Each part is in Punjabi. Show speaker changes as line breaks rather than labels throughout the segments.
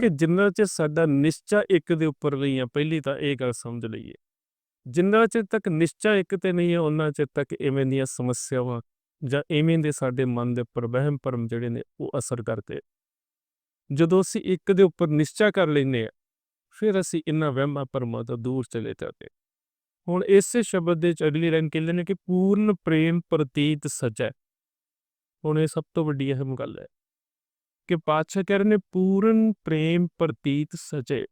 ਕਿ ਜਿੰਨਾ ਚਿਰ ਸਾਡਾ ਨਿਸ਼ਚਾ ਇੱਕ ਦੇ ਉੱਪਰ ਨਹੀਂ ਆ ਪਹਿਲੀ ਤਾਂ ਇਹ ਗੱਲ ਸਮਝ ਲਈਏ। ਜਿੰਨਾ ਚਿਰ ਤੱਕ ਨਿਸ਼ਚਾ ਇੱਕ ਤੇ ਨਹੀਂ ਹੈ, ਉਹਨਾਂ ਚਿਰ ਤੱਕ ਇਵੇਂ ਦੀਆਂ ਸਮੱਸਿਆਵਾਂ ਜਾਂ ਇਵੇਂ ਦੇ ਸਾਡੇ ਮਨ ਦੇ ਉੱਪਰ ਵਹਿਮ ਭਰਮ ਜਿਹੜੇ ਨੇ, ਉਹ ਅਸਰ ਕਰਦੇ ਜਦੋਂ ਅਸੀਂ ਇੱਕ ਦੇ ਉੱਪਰ ਨਿਸ਼ਚਾ ਕਰ ਲੈਂਦੇ ਆ ਫਿਰ ਅਸੀਂ ਇਹਨਾਂ ਵਹਿਮਾਂ ਭਰਮਾਂ ਤੋਂ ਦੂਰ ਚਲੇ ਜਾਂਦੇ ਹੁਣ ਇਸੇ ਸ਼ਬਦ ਦੇ ਚ ਅਗਲੀ ਲਾਈਨ ਕਹਿੰਦੇ ਨੇ ਕਿ ਪੂਰਨ ਪ੍ਰੇਮ ਪ੍ਰਤੀਤ ਸਚੈ ਹੁਣ ਇਹ ਸਭ ਤੋਂ ਵੱਡੀ ਅਹਿਮ ਗੱਲ ਹੈ। ਕਿ ਪਾਤਸ਼ਾਹ ਕਹਿ ਰਹੇ ਨੇ ਪੂਰਨ ਪ੍ਰੇਮ ਪ੍ਰਤੀਤ ਸਚੇ।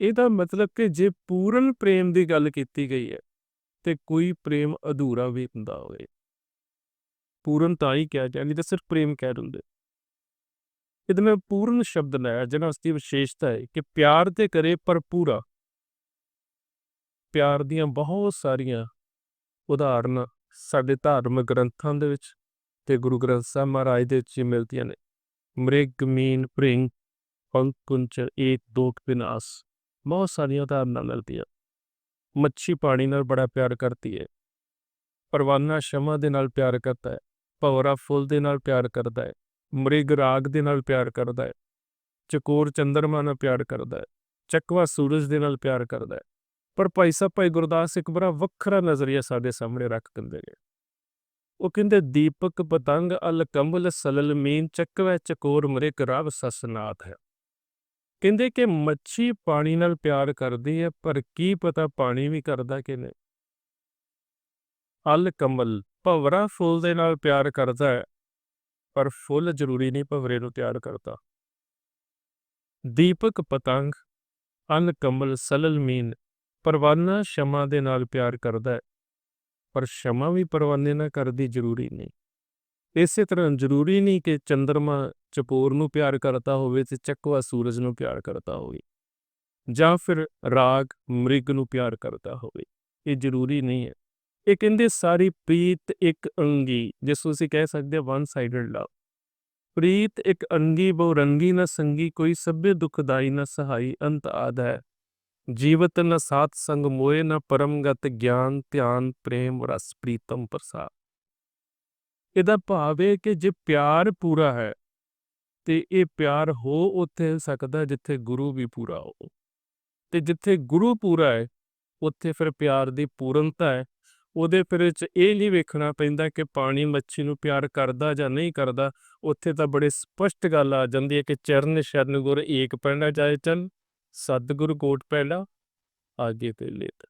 ਇਹਦਾ ਮਤਲਬ ਕਿ ਜੇ ਪੂਰਨ ਪ੍ਰੇਮ ਦੀ ਗੱਲ ਕੀਤੀ ਗਈ ਹੈ, ਤੇ ਕੋਈ ਪ੍ਰੇਮ ਅਧੂਰਾ ਵੀ ਹੁੰਦਾ ਹੋਵੇ। ਪੂਰਨ ਤਾਂ ਹੀ ਕਿਹਾ ਜਾਂਦਾ ਤਾਂ ਸਿਰਫ ਪ੍ਰੇਮ ਕਹਿ ਦਿੰਦੇ। ਇਹਦੇ ਨਾਲ ਪੂਰਨ ਸ਼ਬਦ ਲਾਇਆ ਜਿਹਨਾਂ ਉਸ ਦੀ ਵਿਸ਼ੇਸ਼ਤਾ ਹੈ ਕਿ ਪਿਆਰ ਤੇ ਕਰੇ ਭਰਪੂਰਾ ਪਿਆਰ ਦੀਆਂ ਬਹੁਤ ਸਾਰੀਆਂ ਉਦਾਹਰਨਾਂ ਸਾਡੇ ਧਾਰਮਿਕ ਗ੍ਰੰਥਾਂ ਦੇ ਵਿੱਚ ਤੇ ਗੁਰੂ ਗ੍ਰੰਥ ਸਾਹਿਬ ਮਹਾਰਾਜ ਦੇ ਵਿੱਚ ਮਿਲਦੀਆਂ ਨੇ। ਮ੍ਰਿਗ ਮੀਨ ਪ੍ਰਿੰਗ ਪੰਕੁੰਚ ਏਕ ਦੋਕ ਵਿਨਾਸ਼ ਬਹੁਤ ਸਾਰੀਆਂ ਉਦਾਹਰਨਾਂ ਮਿਲਦੀਆਂ। ਮੱਛੀ ਪਾਣੀ ਨਾਲ ਬੜਾ ਪਿਆਰ ਕਰਦੀ ਹੈ। ਪਰਵਾਨਾ ਸ਼ਮਾ ਦੇ ਨਾਲ ਪਿਆਰ ਕਰਦਾ ਹੈ। ਭਵਰਾ ਫੁੱਲ ਦੇ ਨਾਲ ਪਿਆਰ ਕਰਦਾ ਹੈ। ਮ੍ਰਿਗ ਰਾਗ ਦੇ ਨਾਲ ਪਿਆਰ ਕਰਦਾ ਹੈ। ਚਕੋਰ ਚੰਦਰਮਾ ਨਾਲ ਪਿਆਰ ਕਰਦਾ ਹੈ। ਚੱਕਵਾ ਸੂਰਜ ਦੇ ਨਾਲ ਪਿਆਰ ਕਰਦਾ ਹੈ। ਪਰ ਭਾਈ ਸਾਹਿਬ, ਭਾਈ ਗੁਰਦਾਸ ਇੱਕ ਬੜਾ ਵੱਖਰਾ ਨਜ਼ਰੀਆ ਸਾਡੇ ਸਾਹਮਣੇ ਰੱਖ ਦਿੰਦੇ ਨੇ। ਉਹ ਕਹਿੰਦੇ, ਦੀਪਕ ਪਤੰਗ ਅਲ ਕੰਬਲ ਸਲਲ ਮੀਨ ਚੱਕਵੈ ਚਕੋਰ ਮ੍ਰਿਗ ਰਾਵ ਸਸਨਾਥ ਹੈ। ਕਹਿੰਦੇ ਕਿ ਮੱਛੀ ਪਾਣੀ ਨਾਲ ਪਿਆਰ ਕਰਦੀ ਹੈ, ਪਰ ਕੀ ਪਤਾ ਪਾਣੀ ਵੀ ਕਰਦਾ ਕਿ ਨਹੀਂ। ਅਲ ਕਮਲ ਭਵਰਾ ਫੁੱਲ ਦੇ ਨਾਲ ਪਿਆਰ ਕਰਦਾ ਹੈ, ਪਰ ਫੁੱਲ ਜ਼ਰੂਰੀ ਨਹੀਂ ਭਵਰੇ ਨੂੰ ਤਿਆਰ ਕਰਦਾ। ਦੀਪਕ ਪਤੰਗ ਅਨ ਕਮਲ ਸਲਲ ਮੀਨ ਪਰਵਾਨਾ ਸ਼ਮਾ ਦੇ ਨਾਲ ਪਿਆਰ ਕਰਦਾ ਹੈ। ਪਰ ਸ਼ਮਾ ਵੀ ਪਰਵਾਨੇ ਨਾ ਕਰਦੀ ਜ਼ਰੂਰੀ ਨਹੀਂ। ਇਸੇ ਤਰ੍ਹਾਂ ਜ਼ਰੂਰੀ ਨਹੀਂ ਕਿ ਚੰਦਰਮਾ ਚਪੋਰ ਨੂੰ ਪਿਆਰ ਕਰਦਾ ਹੋਵੇ ਤੇ ਚੱਕਵਾ ਸੂਰਜ ਨੂੰ ਪਿਆਰ ਕਰਦਾ ਹੋਵੇ। ਜਾਂ ਫਿਰ ਰਾਗ, ਮ੍ਰਿਗ ਨੂੰ ਪਿਆਰ ਕਰਦਾ ਹੋਵੇ। ਇਹ ਜ਼ਰੂਰੀ ਨਹੀਂ ਹੈ। ਇਹ ਕਹਿੰਦੇ ਸਾਰੀ ਪ੍ਰੀਤ ਇੱਕ ਅੰਗੀ, ਜਿਸ ਨੂੰ ਅਸੀਂ ਕਹਿ ਸਕਦੇ ਹਾਂ ਵਨ ਸਾਈਡਡ ਲਵ ਪ੍ਰੀਤ ਇੱਕ ਅੰਗੀ ਬਹੁ ਰੰਗੀ ਨਾ ਸੰਗੀ, ਕੋਈ ਸਭੇ ਦੁਖਦਾਈ ਨਾ ਸਹਾਈ ਅੰਤ ਆਦ ਹੈ। ਜੀਵਤ ਨ ਸਾਥ ਸੰਗ ਮੋਏ ਨ ਪਰਮਗਤ ਗਿਆਨ ਧਿਆਨ ਪ੍ਰੇਮ ਰਸ ਪ੍ਰੀਤਮ ਪ੍ਰਸਾਦ। ਇਹਦਾ ਭਾਵ ਹੈ ਕਿ ਜੇ ਪਿਆਰ ਪੂਰਾ ਹੈ, ਤੇ ਇਹ ਪਿਆਰ ਹੋ ਉੱਥੇ ਸਕਦਾ ਜਿੱਥੇ ਗੁਰੂ ਵੀ ਪੂਰਾ ਹੋ। ਤੇ ਜਿੱਥੇ ਗੁਰੂ ਪੂਰਾ ਹੈ, ਉੱਥੇ ਫਿਰ ਪਿਆਰ ਦੀ ਪੂਰਨਤਾ ਹੈ। ਉਹਦੇ ਫਿਰ ਵਿੱਚ ਇਹ ਨਹੀਂ ਵੇਖਣਾ ਪੈਂਦਾ ਕਿ ਪਾਣੀ ਮੱਛੀ ਨੂੰ ਪਿਆਰ ਕਰਦਾ ਜਾਂ ਨਹੀਂ ਕਰਦਾ। ਉੱਥੇ ਤਾਂ ਬੜੇ ਸਪਸ਼ਟ ਗੱਲ ਆ ਜਾਂਦੀ ਹੈ ਕਿ ਚਰਨ ਸ਼ਰਨ ਗੁਰ ਏਕ ਪੈਣਾ ਚਾਹੇ ਚਲ ਸਤਿਗੁਰ ਕੋਟ ਪੈਂਡਾ ਆਗੇ ਤੇ ਲੇਤ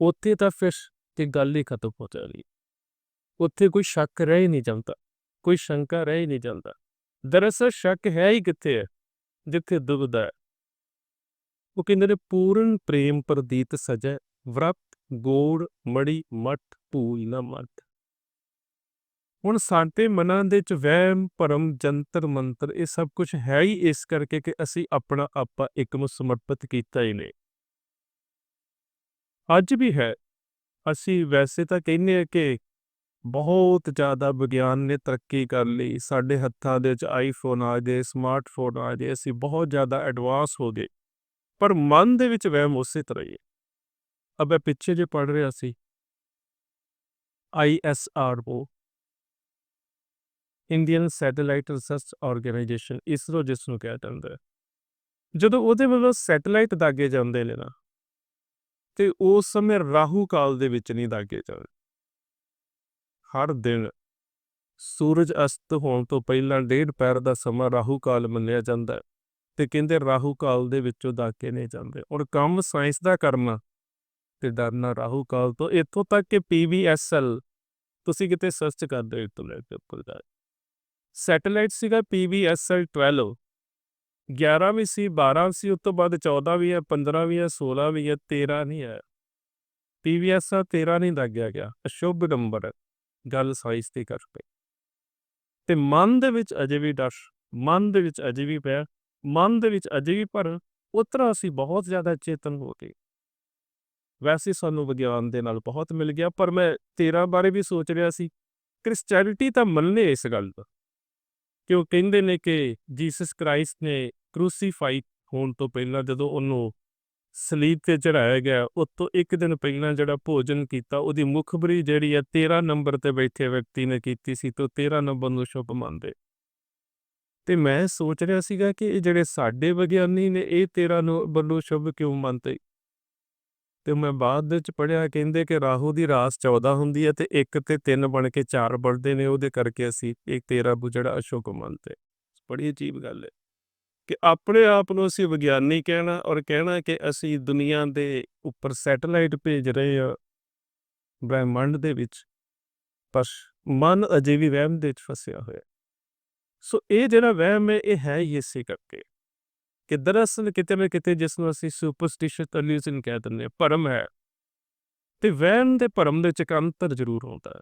ਉੱਥੇ ਤਾਂ ਫਿਰ ਤੇ ਗੱਲ ਹੀ ਖਤਮ ਹੋ ਜਾਣੀ। ਉੱਥੇ ਕੋਈ ਸ਼ੱਕ ਰਹਿ ਹੀ ਨਹੀਂ ਜਾਂਦਾ, ਕੋਈ ਸ਼ੰਕਾ ਰਹਿ ਹੀ ਨਹੀਂ ਜਾਂਦਾ। ਦਰਅਸਲ ਸ਼ੱਕ ਹੈ ਹੀ ਕਿੱਥੇ ਹੈ? ਜਿੱਥੇ ਦੁਬਦਾ ਹੈ। ਉਹ ਕਹਿੰਦੇ ਨੇ, ਪੂਰਨ ਪ੍ਰੇਮ ਪ੍ਰਦੀਤ ਸਜੈ, ਵਰਤ, ਗੋੜ ਮੜੀ ਮਠ, ਭੂਈ ਨਾ ਮਠ। ਹੁਣ ਸਾਡੇ ਮਨਾਂ ਦੇ ਚ ਵਹਿਮ, ਭਰਮ, ਜੰਤਰ, ਮੰਤਰ ਇਹ ਸਭ ਕੁਝ ਹੈ ਹੀ ਇਸ ਕਰਕੇ ਕਿ ਅਸੀਂ ਆਪਣਾ ਆਪਾ ਇੱਕ ਨੂੰ ਸਮਰਪਿਤ ਕੀਤਾ ਹੀ ਨਹੀਂ। ਅੱਜ ਵੀ ਹੈ। ਅਸੀਂ ਵੈਸੇ ਤਾਂ ਕਹਿੰਦੇ ਆ ਕਿ ਬਹੁਤ ਜ਼ਿਆਦਾ ਵਿਗਿਆਨ ਨੇ ਤਰੱਕੀ ਕਰ ਲਈ। ਸਾਡੇ ਹੱਥਾਂ ਦੇ ਵਿੱਚ ਆਈਫੋਨ ਆ ਗਏ ਸਮਾਰਟਫੋਨ ਆ ਗਏ, ਅਸੀਂ ਬਹੁਤ ਜ਼ਿਆਦਾ ਐਡਵਾਂਸ ਹੋ ਗਏ। ਪਰ ਮਨ ਦੇ ਵਿੱਚ ਵਹਿਮ ਉਸੇ ਤਰ੍ਹਾਂ ਹੀ ਹੈ। ਅਬੇ ਪਿੱਛੇ ਜੇ ਪੜ ਰਿਹਾ ਸੀ। ISRO Indian satellite research organisation ISRO ਜਿਸ ਨੂੰ ਕਿਹਾ ਜਾਂਦਾ ਹੈ। ਜਦੋਂ ਉਹਦੇ ਵੱਲੋਂ ਸੈਟੇਲਾਈਟ ਦਾਗੇ ਜਾਂਦੇ ਨੇ ਨਾ, ਤੇ ਉਸ ਸਮੇਂ ਰਾਹੂ ਕਾਲ ਦੇ ਵਿੱਚ ਨਹੀਂ ਦਾਗੇ ਜਾਂਦੇ ਹਰ ਦਿਨ ਸੂਰਜ ਅਸਤ ਹੋਣ ਤੋਂ ਪਹਿਲਾਂ ਡੇਢ ਪੈਰ ਦਾ ਸਮਾਂ ਰਾਹੂ ਕਾਲ ਮੰਨਿਆ ਜਾਂਦਾ ਹੈ, ਤੇ ਕਹਿੰਦੇ ਰਾਹੂ ਕਾਲ ਦੇ ਵਿੱਚੋਂ ਦਾਗੇ ਨਹੀਂ ਜਾਂਦੇ। ਔਰ ਕੰਮ ਸਾਇੰਸ ਦਾ ਕਰਨਾ ਤੇ ਡਰਨਾ ਰਾਹੂ ਕਾਲ ਤੋਂ। ਇੱਥੋਂ ਤੱਕ ਕਿ ਪੀਵੀਐਸਐਲ ਤੁਸੀਂ ਕਿਤੇ ਸਰਚ ਕਰਦੇ ਹੋ ਤੋਂ ਲੈ ਕੇ ਉੱਪਰ ਜਾ ਸੈਟੇਲਾਈਟ ਸੀਗਾ ਪੀਵੀਐਸਐਲ 12 11 ਵੀ ਸੀ 12 ਸੀ, ਉਸ ਤੋਂ ਬਾਅਦ 14 ਵੀ ਹੈ 15 ਵੀ ਹੈ 16 ਵੀ ਹੈ 13 ਨਹੀਂ ਹੈ ਪੀਵੀਐਸਐਲ 13 ਨਹੀਂ ਲੱਗਿਆ ਗਿਆ। ਅਸ਼ੁਭ ਨੰਬਰ ਹੈ ਗੱਲ ਸਾਇੰਸ ਦੀ ਕਰ ਪਈ ਤੇ ਮਨ ਦੇ ਵਿੱਚ ਅਜੇ ਵੀ ਡਰ, ਮਨ ਦੇ ਵਿੱਚ ਅਜੇ ਵੀ ਪਿਆ ਮਨ ਦੇ ਵਿੱਚ ਅਜੇ ਵੀ ਪਰ ਉਤਰਾ ਅਸੀਂ ਬਹੁਤ ਜ਼ਿਆਦਾ ਚੇਤਨ ਹੋ ਗਏ। ਵੈਸੇ ਸਾਨੂੰ ਵਿਗਿਆਨ ਦੇ ਨਾਲ ਬਹੁਤ ਮਿਲ ਗਿਆ, ਪਰ ਮੈਂ 13 ਬਾਰੇ ਵੀ ਸੋਚ ਰਿਹਾ ਸੀ। ਕ੍ਰਿਸਚੀਅਨਿਟੀ ਤਾਂ ਮੰਨੇ ਇਸ ਗੱਲ ਦਾ। ਕਿ ਉਹ ਕਹਿੰਦੇ ਨੇ ਕਿ ਜੀਸਸ ਕ੍ਰਾਈਸਟ ਨੇ ਕ੍ਰੂਸੀਫਾਈ ਹੋਣ ਤੋਂ ਪਹਿਲਾਂ ਜਦੋਂ ਉਹਨੂੰ ਸਲੀਬ ਤੇ ਚੜਾਇਆ ਗਿਆ, ਉਸ ਤੋਂ ਇੱਕ ਦਿਨ ਪਹਿਲਾਂ ਜਿਹੜਾ ਭੋਜਨ ਕੀਤਾ, ਉਹਦੀ ਮੁਖਬਰੀ ਜਿਹੜੀ ਹੈ 13 ਨੰਬਰ ਤੇ ਬੈਠੇ ਵਿਅਕਤੀ ਨੇ ਕੀਤੀ ਸੀ ਤੋਂ 13 ਨੰਬਰ ਨੂੰ ਸ਼ੁਭ ਮੰਨਦੇ। ਤੇ ਮੈਂ ਸੋਚ ਰਿਹਾ ਸੀਗਾ ਕਿ ਇਹ ਜਿਹੜੇ ਸਾਡੇ ਵਿਗਿਆਨੀ ਨੇ, ਇਹ 13 ਨੂੰ ਵੱਲੋਂ ਸ਼ੁਭ ਕਿਉਂ ਮੰਨਦੇ? ਤੇ ਮੈਂ ਬਾਅਦ ਵਿੱਚ ਪੜ੍ਹਿਆ, ਕਹਿੰਦੇ ਕਿ ਰਾਹੂ ਦੀ ਰਾਸ 14 ਹੁੰਦੀ ਹੈ ਤੇ 1 ਤੇ 3 ਬਣ ਕੇ 4 ਬਣਦੇ ਨੇ, ਉਹਦੇ ਕਰਕੇ ਅਸੀਂ ਇਹ 13 ਨੂੰ ਅਸ਼ੋਕ ਅਸ਼ੁਭ ਮੰਨਦੇ ਬੜੀ ਅਜੀਬ ਗੱਲ ਹੈ ਕਿ ਆਪਣੇ ਆਪ ਨੂੰ ਅਸੀਂ ਵਿਗਿਆਨੀ ਕਹਿਣਾ ਔਰ ਕਹਿਣਾ ਕਿ ਅਸੀਂ ਦੁਨੀਆ ਦੇ ਉੱਪਰ ਸੈਟੇਲਾਈਟ ਭੇਜ ਰਹੇ ਹਾਂ ਬ੍ਰਹਿਮੰਡ ਦੇ ਵਿੱਚ, ਪਰ ਮਨ ਅਜੇ ਵੀ ਵਹਿਮ ਦੇ ਵਿੱਚ ਫਸਿਆ ਹੋਇਆ ਸੋ ਇਹ ਜਿਹੜਾ ਵਹਿਮ ਹੈ, ਇਹ ਹੈ ਹੀ ਇਸੇ ਕਰਕੇ। ਕਿ ਦਰਅਸਲ ਕਿਤੇ ਨਾ ਕਿਤੇ ਜਿਸ ਨੂੰ ਅਸੀਂ ਸੁਪਰਸਟੀਸ਼ੀਅਸ ਇਲੂਜ਼ਨ ਕਹਿ ਦਿੰਦੇ ਹਾਂ, ਭਰਮ ਹੈ। ਤੇ ਵਹਿਮ ਦੇ ਭਰਮ ਦੇ ਵਿੱਚ ਇੱਕ ਅੰਤਰ ਜ਼ਰੂਰ ਹੁੰਦਾ ਹੈ।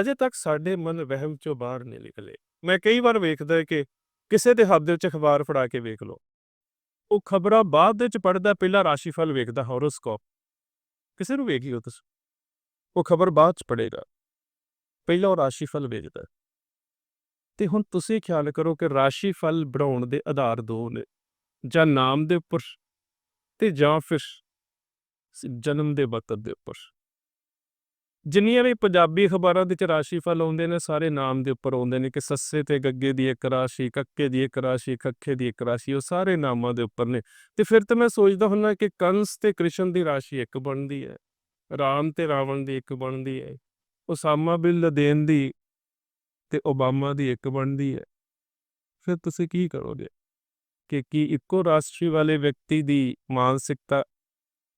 ਅਜੇ ਤੱਕ ਸਾਡੇ ਮਨ ਵਹਿਮ ਚੋਂ ਬਾਹਰ ਨਹੀਂ ਨਿਕਲੇ। ਮੈਂ ਕਈ ਵਾਰ ਵੇਖਦਾ ਕਿ ਕਿਸੇ ਦੇ ਹੱਥ ਦੇ ਵਿੱਚ ਅਖਬਾਰ ਫੜਾ ਕੇ ਵੇਖ ਲਓ। ਉਹ ਖਬਰਾਂ ਬਾਅਦ ਦੇ ਵਿੱਚ ਪੜਦਾ ਪਹਿਲਾਂ ਰਾਸ਼ੀਫਲ ਵੇਖਦਾ ਹੋਰੋਸਕੋਪ ਕਿਸੇ ਨੂੰ ਵੇਖਿਓ ਤੁਸੀਂ। ਉਹ ਖਬਰ ਬਾਅਦ ਚ ਪੜੇਗਾ ਪਹਿਲਾਂ ਉਹ ਰਾਸ਼ੀਫਲ ਵੇਖਦਾ। ਤੇ ਹੁਣ ਤੁਸੀਂ ਖਿਆਲ ਕਰੋ ਕਿ ਰਾਸ਼ੀ ਫਲ ਬਣਾਉਣ ਦੇ ਆਧਾਰ ਦੋ ਨੇ, ਜਾਂ ਨਾਮ ਦੇ ਉੱਪਰ ਤੇ ਜਾਂ ਫਿਰ ਜਨਮ ਦੇ ਵਕਤ ਦੇ ਉੱਪਰ। ਜਿੰਨੀਆਂ ਵੀ ਪੰਜਾਬੀ ਅਖਬਾਰਾਂ ਦੇ ਚ ਰਾਸ਼ੀਫਲ ਆਉਂਦੇ ਨੇ, ਸਾਰੇ ਨਾਮ ਦੇ ਉੱਪਰ ਆਉਂਦੇ ਨੇ ਕਿ ਸੱਸੇ ਤੇ ਗੱਗੇ ਦੀ ਇੱਕ ਰਾਸ਼ੀ, ਕੱਕੇ ਦੀ ਇੱਕ ਰਾਸ਼ੀ, ਖੱਖੇ ਦੀ ਇੱਕ ਰਾਸ਼ੀ, ਉਹ ਸਾਰੇ ਨਾਮਾਂ ਦੇ ਉੱਪਰ ਨੇ। ਤੇ ਫਿਰ ਤਾਂ ਮੈਂ ਸੋਚਦਾ ਹੁੰਦਾ ਕਿ ਕੰਸ ਤੇ ਕ੍ਰਿਸ਼ਨ ਦੀ ਰਾਸ਼ੀ ਇੱਕ ਬਣਦੀ ਹੈ, ਰਾਮ ਤੇ ਰਾਵਣ ਦੀ ਇੱਕ ਬਣਦੀ ਹੈ ਉਸਾਮਾ ਬਿਨ ਲਦੇਨ ਦੀ ਤੇ ਓਬਾਮਾ ਦੀ ਇੱਕ ਬਣਦੀ ਹੈ। ਫਿਰ ਤੁਸੀਂ ਕੀ ਕਰੋਗੇ? ਕਿ ਕੀ ਇੱਕੋ ਰਾਸ਼ਟਰੀ ਵਾਲੇ ਵਿਅਕਤੀ ਦੀ ਮਾਨਸਿਕਤਾ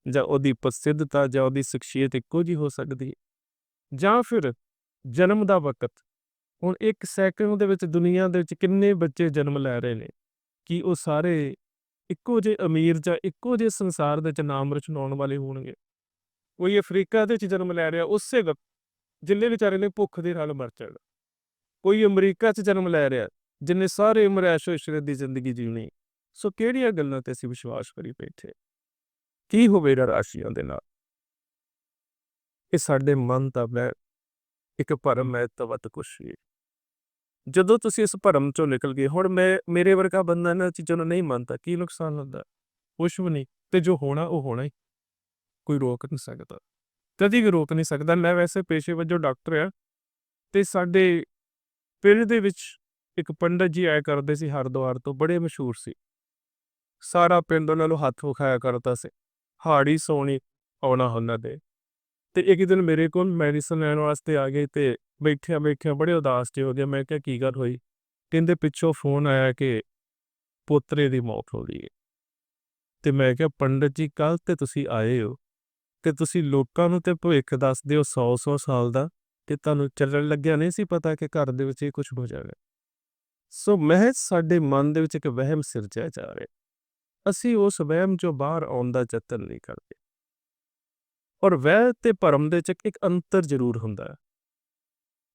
ਜਾਂ ਉਹਦੀ ਪ੍ਰਸਿੱਧਤਾ ਜਾਂ ਉਹਦੀ ਸ਼ਖਸੀਅਤ ਇੱਕੋ ਜੀ ਹੋ ਸਕਦੀ ਹੈ। ਜਾਂ ਫਿਰ ਜਨਮ ਦਾ ਵਕਤ। ਹੁਣ ਇੱਕ ਸੈਕਿੰਡ ਦੇ ਵਿੱਚ ਦੁਨੀਆ ਦੇ ਵਿੱਚ ਕਿੰਨੇ ਬੱਚੇ ਜਨਮ ਲੈ ਰਹੇ ਨੇ? ਕੀ ਉਹ ਸਾਰੇ ਇੱਕੋ ਜਿਹੇ ਅਮੀਰ ਜਾਂ ਇੱਕੋ ਜਿਹੇ ਸੰਸਾਰ ਦੇ ਵਿੱਚ ਨਾਮ ਰਚਨਾਉਣ ਵਾਲੇ ਹੋਣਗੇ? ਕੋਈ ਅਫਰੀਕਾ ਦੇ ਵਿੱਚ ਜਨਮ ਲੈ ਰਿਹਾ, ਉਸੇ ਵਕਤ ਜਿੰਨੇ ਵਿਚਾਰੇ ਨੇ ਭੁੱਖ ਦੇ ਨਾਲ ਮਰ ਜਾਣਾ ਕੋਈ ਅਮਰੀਕਾ 'ਚ ਜਨਮ ਲੈ ਰਿਹਾ, ਜਿੰਨੇ ਸਾਰੇ ਉਮਰ ਐਸ਼ੋ ਇਸ਼ਰਤ ਦੀ ਜ਼ਿੰਦਗੀ ਜੀਣੀ। ਸੋ ਕਿਹੜੀਆਂ ਗੱਲਾਂ ਤੇ ਅਸੀਂ ਵਿਸ਼ਵਾਸ ਕਰੀ ਬੈਠੇ? ਕੀ ਹੋਵੇਗਾ ਰਾਸ਼ੀਆਂ ਦੇ ਨਾਲ? ਇਹ ਸਾਡੇ ਮਨ ਦਾ ਮੈਂ ਇੱਕ ਭਰਮ ਹੈ ਤਵਤ ਕੁਛ ਵੀ। ਜਦੋਂ ਤੁਸੀਂ ਇਸ ਭਰਮ ਚੋਂ ਨਿਕਲ ਗਏ, ਹੁਣ ਮੈਂ, ਮੇਰੇ ਵਰਗਾ ਬੰਦਾ ਇਹਨਾਂ ਚੀਜ਼ਾਂ ਨੂੰ ਨਹੀਂ ਮੰਨਦਾ, ਕੀ ਨੁਕਸਾਨ ਹੁੰਦਾ? ਕੁਛ ਵੀ ਨਹੀਂ, ਤੇ ਜੋ ਹੋਣਾ, ਉਹ ਹੋਣਾ ਹੀ। ਕੋਈ ਰੋਕ ਨਹੀਂ ਸਕਦਾ। ਕਦੀ ਵੀ ਰੋਕ ਨਹੀਂ ਸਕਦਾ। ਮੈਂ ਵੈਸੇ ਪੇਸ਼ੇ ਵਜੋਂ ਡਾਕਟਰ ਆ ਤੇ ਸਾਡੇ ਪਿੰਡ ਦੇ ਵਿੱਚ ਇੱਕ ਪੰਡਤ ਜੀ ਆਇਆ ਕਰਦੇ ਸੀ ਹਰਦੁਆਰ ਤੋਂ, ਬੜੇ ਮਸ਼ਹੂਰ ਸੀ। ਸਾਰਾ ਪਿੰਡ ਉਹਨਾਂ ਨੂੰ ਹੱਥ ਵਿਖਾਇਆ ਕਰਦਾ ਸੀ। ਹਾੜੀ ਸੋਣੀ ਆਉਣਾ ਉਹਨਾਂ ਦੇ। ਤੇ ਇੱਕ ਦਿਨ ਮੇਰੇ ਕੋਲ ਮੈਡੀਸਨ ਲੈਣ ਵਾਸਤੇ ਆ ਗਏ ਤੇ ਬੈਠਿਆ ਬੈਠਿਆ ਬੜੇ ਉਦਾਸ ਜਿਹੇ ਹੋ ਗਿਆ ਮੈਂ ਕਿਹਾ, ਕੀ ਗੱਲ ਹੋਈ? ਕਹਿੰਦੇ, ਪਿੱਛੋਂ ਫੋਨ ਆਇਆ ਕਿ ਪੋਤਰੇ ਦੀ ਮੌਤ ਹੋ ਗਈ ਹੈ। ਤੇ ਮੈਂ ਕਿਹਾ, ਪੰਡਤ ਜੀ ਕੱਲ ਤੇ ਤੁਸੀਂ ਆਏ ਹੋ ਤੇ ਤੁਸੀਂ ਲੋਕਾਂ ਨੂੰ ਤੇ ਭਵਿੱਖ ਦੱਸਦੇ ਹੋ 100 100 ਸਾਲ ਦਾ। ਕਿ ਤੁਹਾਨੂੰ ਚੱਲਣ ਲੱਗਿਆ ਨਹੀਂ ਸੀ ਪਤਾ ਕਿ ਘਰ ਦੇ ਵਿੱਚ ਇਹ ਕੁਝ ਹੋ ਜਾਵੇਗਾ। ਸੋ ਮਹਿਜ਼ ਸਾਡੇ ਮਨ ਦੇ ਵਿੱਚ ਇੱਕ ਵਹਿਮ ਸਿਰਜਿਆ ਜਾ ਰਿਹਾ। ਅਸੀਂ ਉਸ ਵਹਿਮ ਚੋਂ ਬਾਹਰ ਆਉਣ ਦਾ ਯਤਨ ਨਹੀਂ ਕਰਦੇ। ਔਰ ਵਹਿ ਤੇ ਭਰਮ ਦੇ ਵਿੱਚ ਇੱਕ ਅੰਤਰ ਜ਼ਰੂਰ ਹੁੰਦਾ ਹੈ।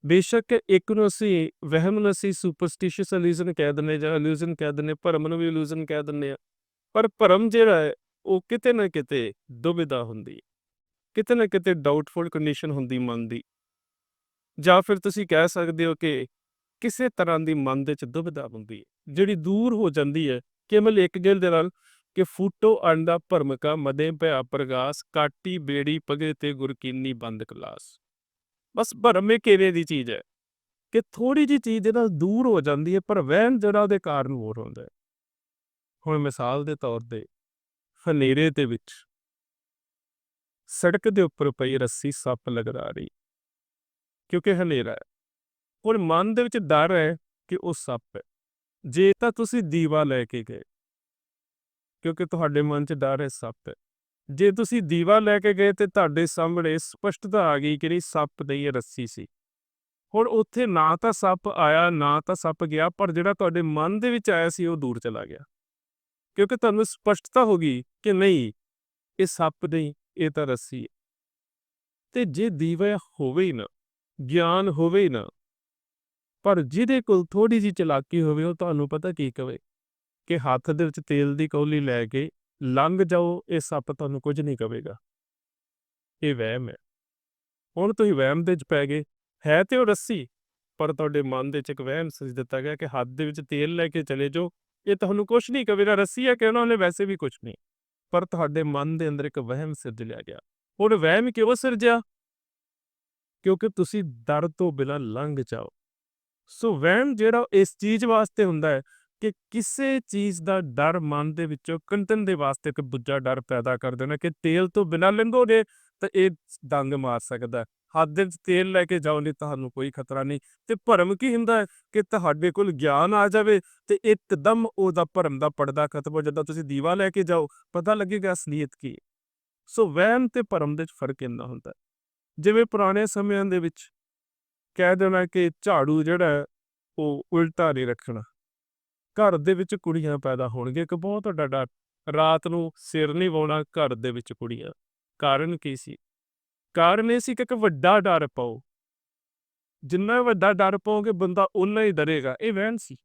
ਬੇਸ਼ੱਕ ਇੱਕ ਨੂੰ ਅਸੀਂ ਵਹਿਮ ਨੂੰ ਅਸੀਂ ਸੁਪਰਸਟੀਸ਼ੀਅਸ ਇਲੂਜ਼ਨ ਕਹਿ ਦਿੰਦੇ ਜਾਂ ਇਲੂਜ਼ਨ ਕਹਿ ਦਿੰਦੇ, ਭਰਮ ਨੂੰ ਵੀ ਇਲੂਜ਼ਨ ਕਹਿ ਦਿੰਦੇ ਆ ਪਰ ਭਰਮ ਜਿਹੜਾ ਹੈ, ਉਹ ਕਿਤੇ ਨਾ ਕਿਤੇ ਦੁਬਿਧਾ ਹੁੰਦੀ ਹੈ। ਕਿਤੇ ਨਾ ਕਿਤੇ ਡਾਊਟਫੁਲ ਕੰਡੀਸ਼ਨ ਹੁੰਦੀ ਮਨ ਦੀ। ਜਾਂ ਫਿਰ ਤੁਸੀਂ ਕਹਿ ਸਕਦੇ ਹੋ ਕਿ ਕਿਸੇ ਤਰ੍ਹਾਂ ਦੀ ਮਨ ਦੇ ਚ ਦੁਬਿਧਾ ਹੁੰਦੀ ਹੈ, ਜਿਹੜੀ ਦੂਰ ਹੋ ਜਾਂਦੀ ਹੈ ਕੇਵਲ ਇੱਕ ਗੱਲ ਦੇ ਨਾਲ ਕਿ ਫੂਟੋ ਅੰਡਾ ਭਰਮਕਾ ਮਦੇ ਭਿਆ ਪ੍ਰਗਾਸ, ਕਾਟੀ ਬੇੜੀ ਪਗੇ ਤੇ ਗੁਰਕੀਨੀ ਬੰਦ ਕਲਾਸ। ਬਸ ਭਰਮ ਇੱਕ ਦੀ ਚੀਜ਼ ਹੈ ਕਿ ਥੋੜੀ ਜੀ ਚੀਜ਼ ਦੇ ਨਾਲ ਦੂਰ ਹੋ ਜਾਂਦੀ ਹੈ, ਪਰ ਵਹਿਮ ਜਿਹੜਾ ਉਹਦੇ ਕਾਰਨ ਹੋਰ ਹੁੰਦਾ ਹੈ। ਹੁਣ ਮਿਸਾਲ ਦੇ ਤੌਰ ਤੇ ਹਨੇਰੇ ਦੇ ਵਿੱਚ ਸੜਕ ਦੇ ਉੱਪਰ ਪਈ ਰੱਸੀ ਸੱਪ ਲਗਰਾ ਰਹੀ। ਕਿਉਂਕਿ ਹਨੇਰਾ ਹੈ। ਹੁਣ ਮਨ ਦੇ ਵਿੱਚ ਡਰ ਹੈ ਕਿ ਉਹ ਸੱਪ ਹੈ। ਜੇ ਤਾਂ ਤੁਸੀਂ ਦੀਵਾ ਲੈ ਕੇ ਗਏ, ਕਿਉਂਕਿ ਤੁਹਾਡੇ ਮਨ 'ਚ ਡਰ ਹੈ ਸੱਪ ਹੈ। ਜੇ ਤੁਸੀਂ ਦੀਵਾ ਲੈ ਕੇ ਗਏ ਤੇ ਤੁਹਾਡੇ ਸਾਹਮਣੇ ਸਪਸ਼ਟਤਾ ਆ ਗਈ ਕਿ ਨਹੀਂ, ਸੱਪ ਨਹੀਂ ਇਹ ਰੱਸੀ ਸੀ। ਹੁਣ ਉੱਥੇ ਨਾ ਤਾਂ ਸੱਪ ਆਇਆ, ਨਾ ਤਾਂ ਸੱਪ ਗਿਆ, ਪਰ ਜਿਹੜਾ ਤੁਹਾਡੇ ਮਨ ਦੇ ਵਿੱਚ ਆਇਆ ਸੀ, ਉਹ ਦੂਰ ਚਲਾ ਗਿਆ। ਕਿਉਂਕਿ ਤੁਹਾਨੂੰ ਸਪਸ਼ਟਤਾ ਹੋ ਗਈ ਕਿ ਨਹੀਂ, ਇਹ ਸੱਪ ਨਹੀਂ, ਇਹ ਤਾਂ ਰੱਸੀ ਹੈ। ਤੇ ਜੇ ਦੀਵਾ ਹੋਵੇ ਹੀ ਨਾ ਗਿਆਨ ਹੋਵੇ ਨਾ। ਪਰ ਜਿਹਦੇ ਕੋਲ ਥੋੜੀ ਜੀ ਚਲਾਕੀ ਹੋਵੇ, ਉਹ ਤੁਹਾਨੂੰ ਪਤਾ ਕੀ ਕਵੇ? ਕਿ ਹੱਥ ਦੇ ਵਿੱਚ ਤੇਲ ਦੀ ਕੌਲੀ ਲੈ ਕੇ ਲੰਘ ਜਾਓ, ਇਹ ਸੱਪ ਤੁਹਾਨੂੰ ਕੁਝ ਨਹੀਂ ਕਵੇਗਾ। ਇਹ ਵਹਿਮ ਹੈ। ਹੁਣ ਤੁਸੀਂ ਵਹਿਮ ਦੇ ਵਿੱਚ ਪੈ ਗਏ। ਹੈ ਤੇ ਉਹ ਰੱਸੀ, ਪਰ ਤੁਹਾਡੇ ਮਨ ਦੇ ਵਿੱਚ ਇੱਕ ਵਹਿਮ ਸਿਰ ਦਿੱਤਾ ਗਿਆ ਕਿ ਹੱਥ ਦੇ ਵਿੱਚ ਤੇਲ ਲੈ ਕੇ ਚਲੇ ਜਾਓ। ਇਹ ਤੁਹਾਨੂੰ ਕੁਝ ਨਹੀਂ ਕਵੇਗਾ। ਰੱਸੀ ਹੈ ਕਿ ਉਹਨਾਂ ਨੇ ਵੈਸੇ ਵੀ ਕੁਝ ਨਹੀਂ। ਪਰ ਤੁਹਾਡੇ ਮਨ ਦੇ ਅੰਦਰ ਇੱਕ ਵਹਿਮ ਸਿਰਜ ਲਿਆ ਗਿਆ। ਹੁਣ ਵਹਿਮ ਕਿਉਂ ਸਿਰਜਿਆ? ਕਿਉਂਕਿ ਤੁਸੀਂ ਡਰ ਤੋਂ ਬਿਨਾਂ ਲੰਘ ਜਾਓ। ਸੋ ਵਹਿਮ ਜਿਹੜਾ ਇਸ ਚੀਜ਼ ਵਾਸਤੇ ਹੁੰਦਾ ਹੈ ਕਿ ਕਿਸੇ ਚੀਜ਼ ਦਾ ਡਰ ਮਨ ਦੇ ਵਿੱਚੋਂ ਕੱਢਣ ਦੇ ਵਾਸਤੇ ਇੱਕ ਦੂਜਾ ਡਰ ਪੈਦਾ ਕਰ ਦੇਣਾ ਕਿ ਤੇਲ ਤੋਂ ਬਿਨਾਂ ਲੰਘੋਗੇ ਤਾਂ ਇਹ ਡੰਗ ਮਾਰ ਸਕਦਾ ਹੱਥ ਦੇ ਵਿੱਚ ਤੇਲ ਲੈ ਕੇ ਜਾਓ ਨਹੀਂ ਤੁਹਾਨੂੰ ਕੋਈ ਖਤਰਾ ਨਹੀਂ। ਤੇ ਭਰਮ ਕੀ ਹੁੰਦਾ ਹੈ ਕਿ ਤੁਹਾਡੇ ਕੋਲ ਗਿਆਨ ਆ ਜਾਵੇ ਤੇ ਇੱਕਦਮ ਉਹਦਾ ਭਰਮ ਦਾ ਪਰਦਾ ਖਤਮ ਹੋ ਜਾਂਦਾ, ਤੁਸੀਂ ਦੀਵਾ ਲੈ ਕੇ ਜਾਓ, ਪਤਾ ਲੱਗੇਗਾ ਅਸਲੀਅਤ ਕੀ ਹੈ। ਸੋ ਵਹਿਮ ਤੇ ਭਰਮ ਦੇ ਵਿੱਚ ਫ਼ਰਕ ਇੰਨਾ ਹੁੰਦਾ ਜਿਵੇਂ ਪੁਰਾਣੇ ਸਮਿਆਂ ਦੇ ਵਿੱਚ ਕਹਿ ਦੇਣਾ ਕਿ ਝਾੜੂ ਜਿਹੜਾ ਉਹ ਉਲਟਾ ਨਹੀਂ ਰੱਖਣਾ। ਘਰ ਦੇ ਵਿੱਚ ਕੁੜੀਆਂ ਪੈਦਾ ਹੋਣਗੇ ਇੱਕ ਬਹੁਤ ਵੱਡਾ ਡਰ। ਰਾਤ ਨੂੰ ਸਿਰ ਨਹੀਂ ਵਾਉਣਾ ਘਰ ਦੇ ਵਿੱਚ ਕੁੜੀਆਂ। ਕਾਰਨ ਕੀ ਸੀ? ਕਾਰਨ ਇਹ ਸੀ ਕਿ ਇੱਕ ਵੱਡਾ ਡਰ ਪਾਓ। ਜਿੰਨਾ ਵੱਡਾ ਡਰ ਪਾਓਗੇ, ਬੰਦਾ ਉਨਾ ਹੀ ਡਰੇਗਾ। ਇਹ ਵਹਿਣ ਸੀ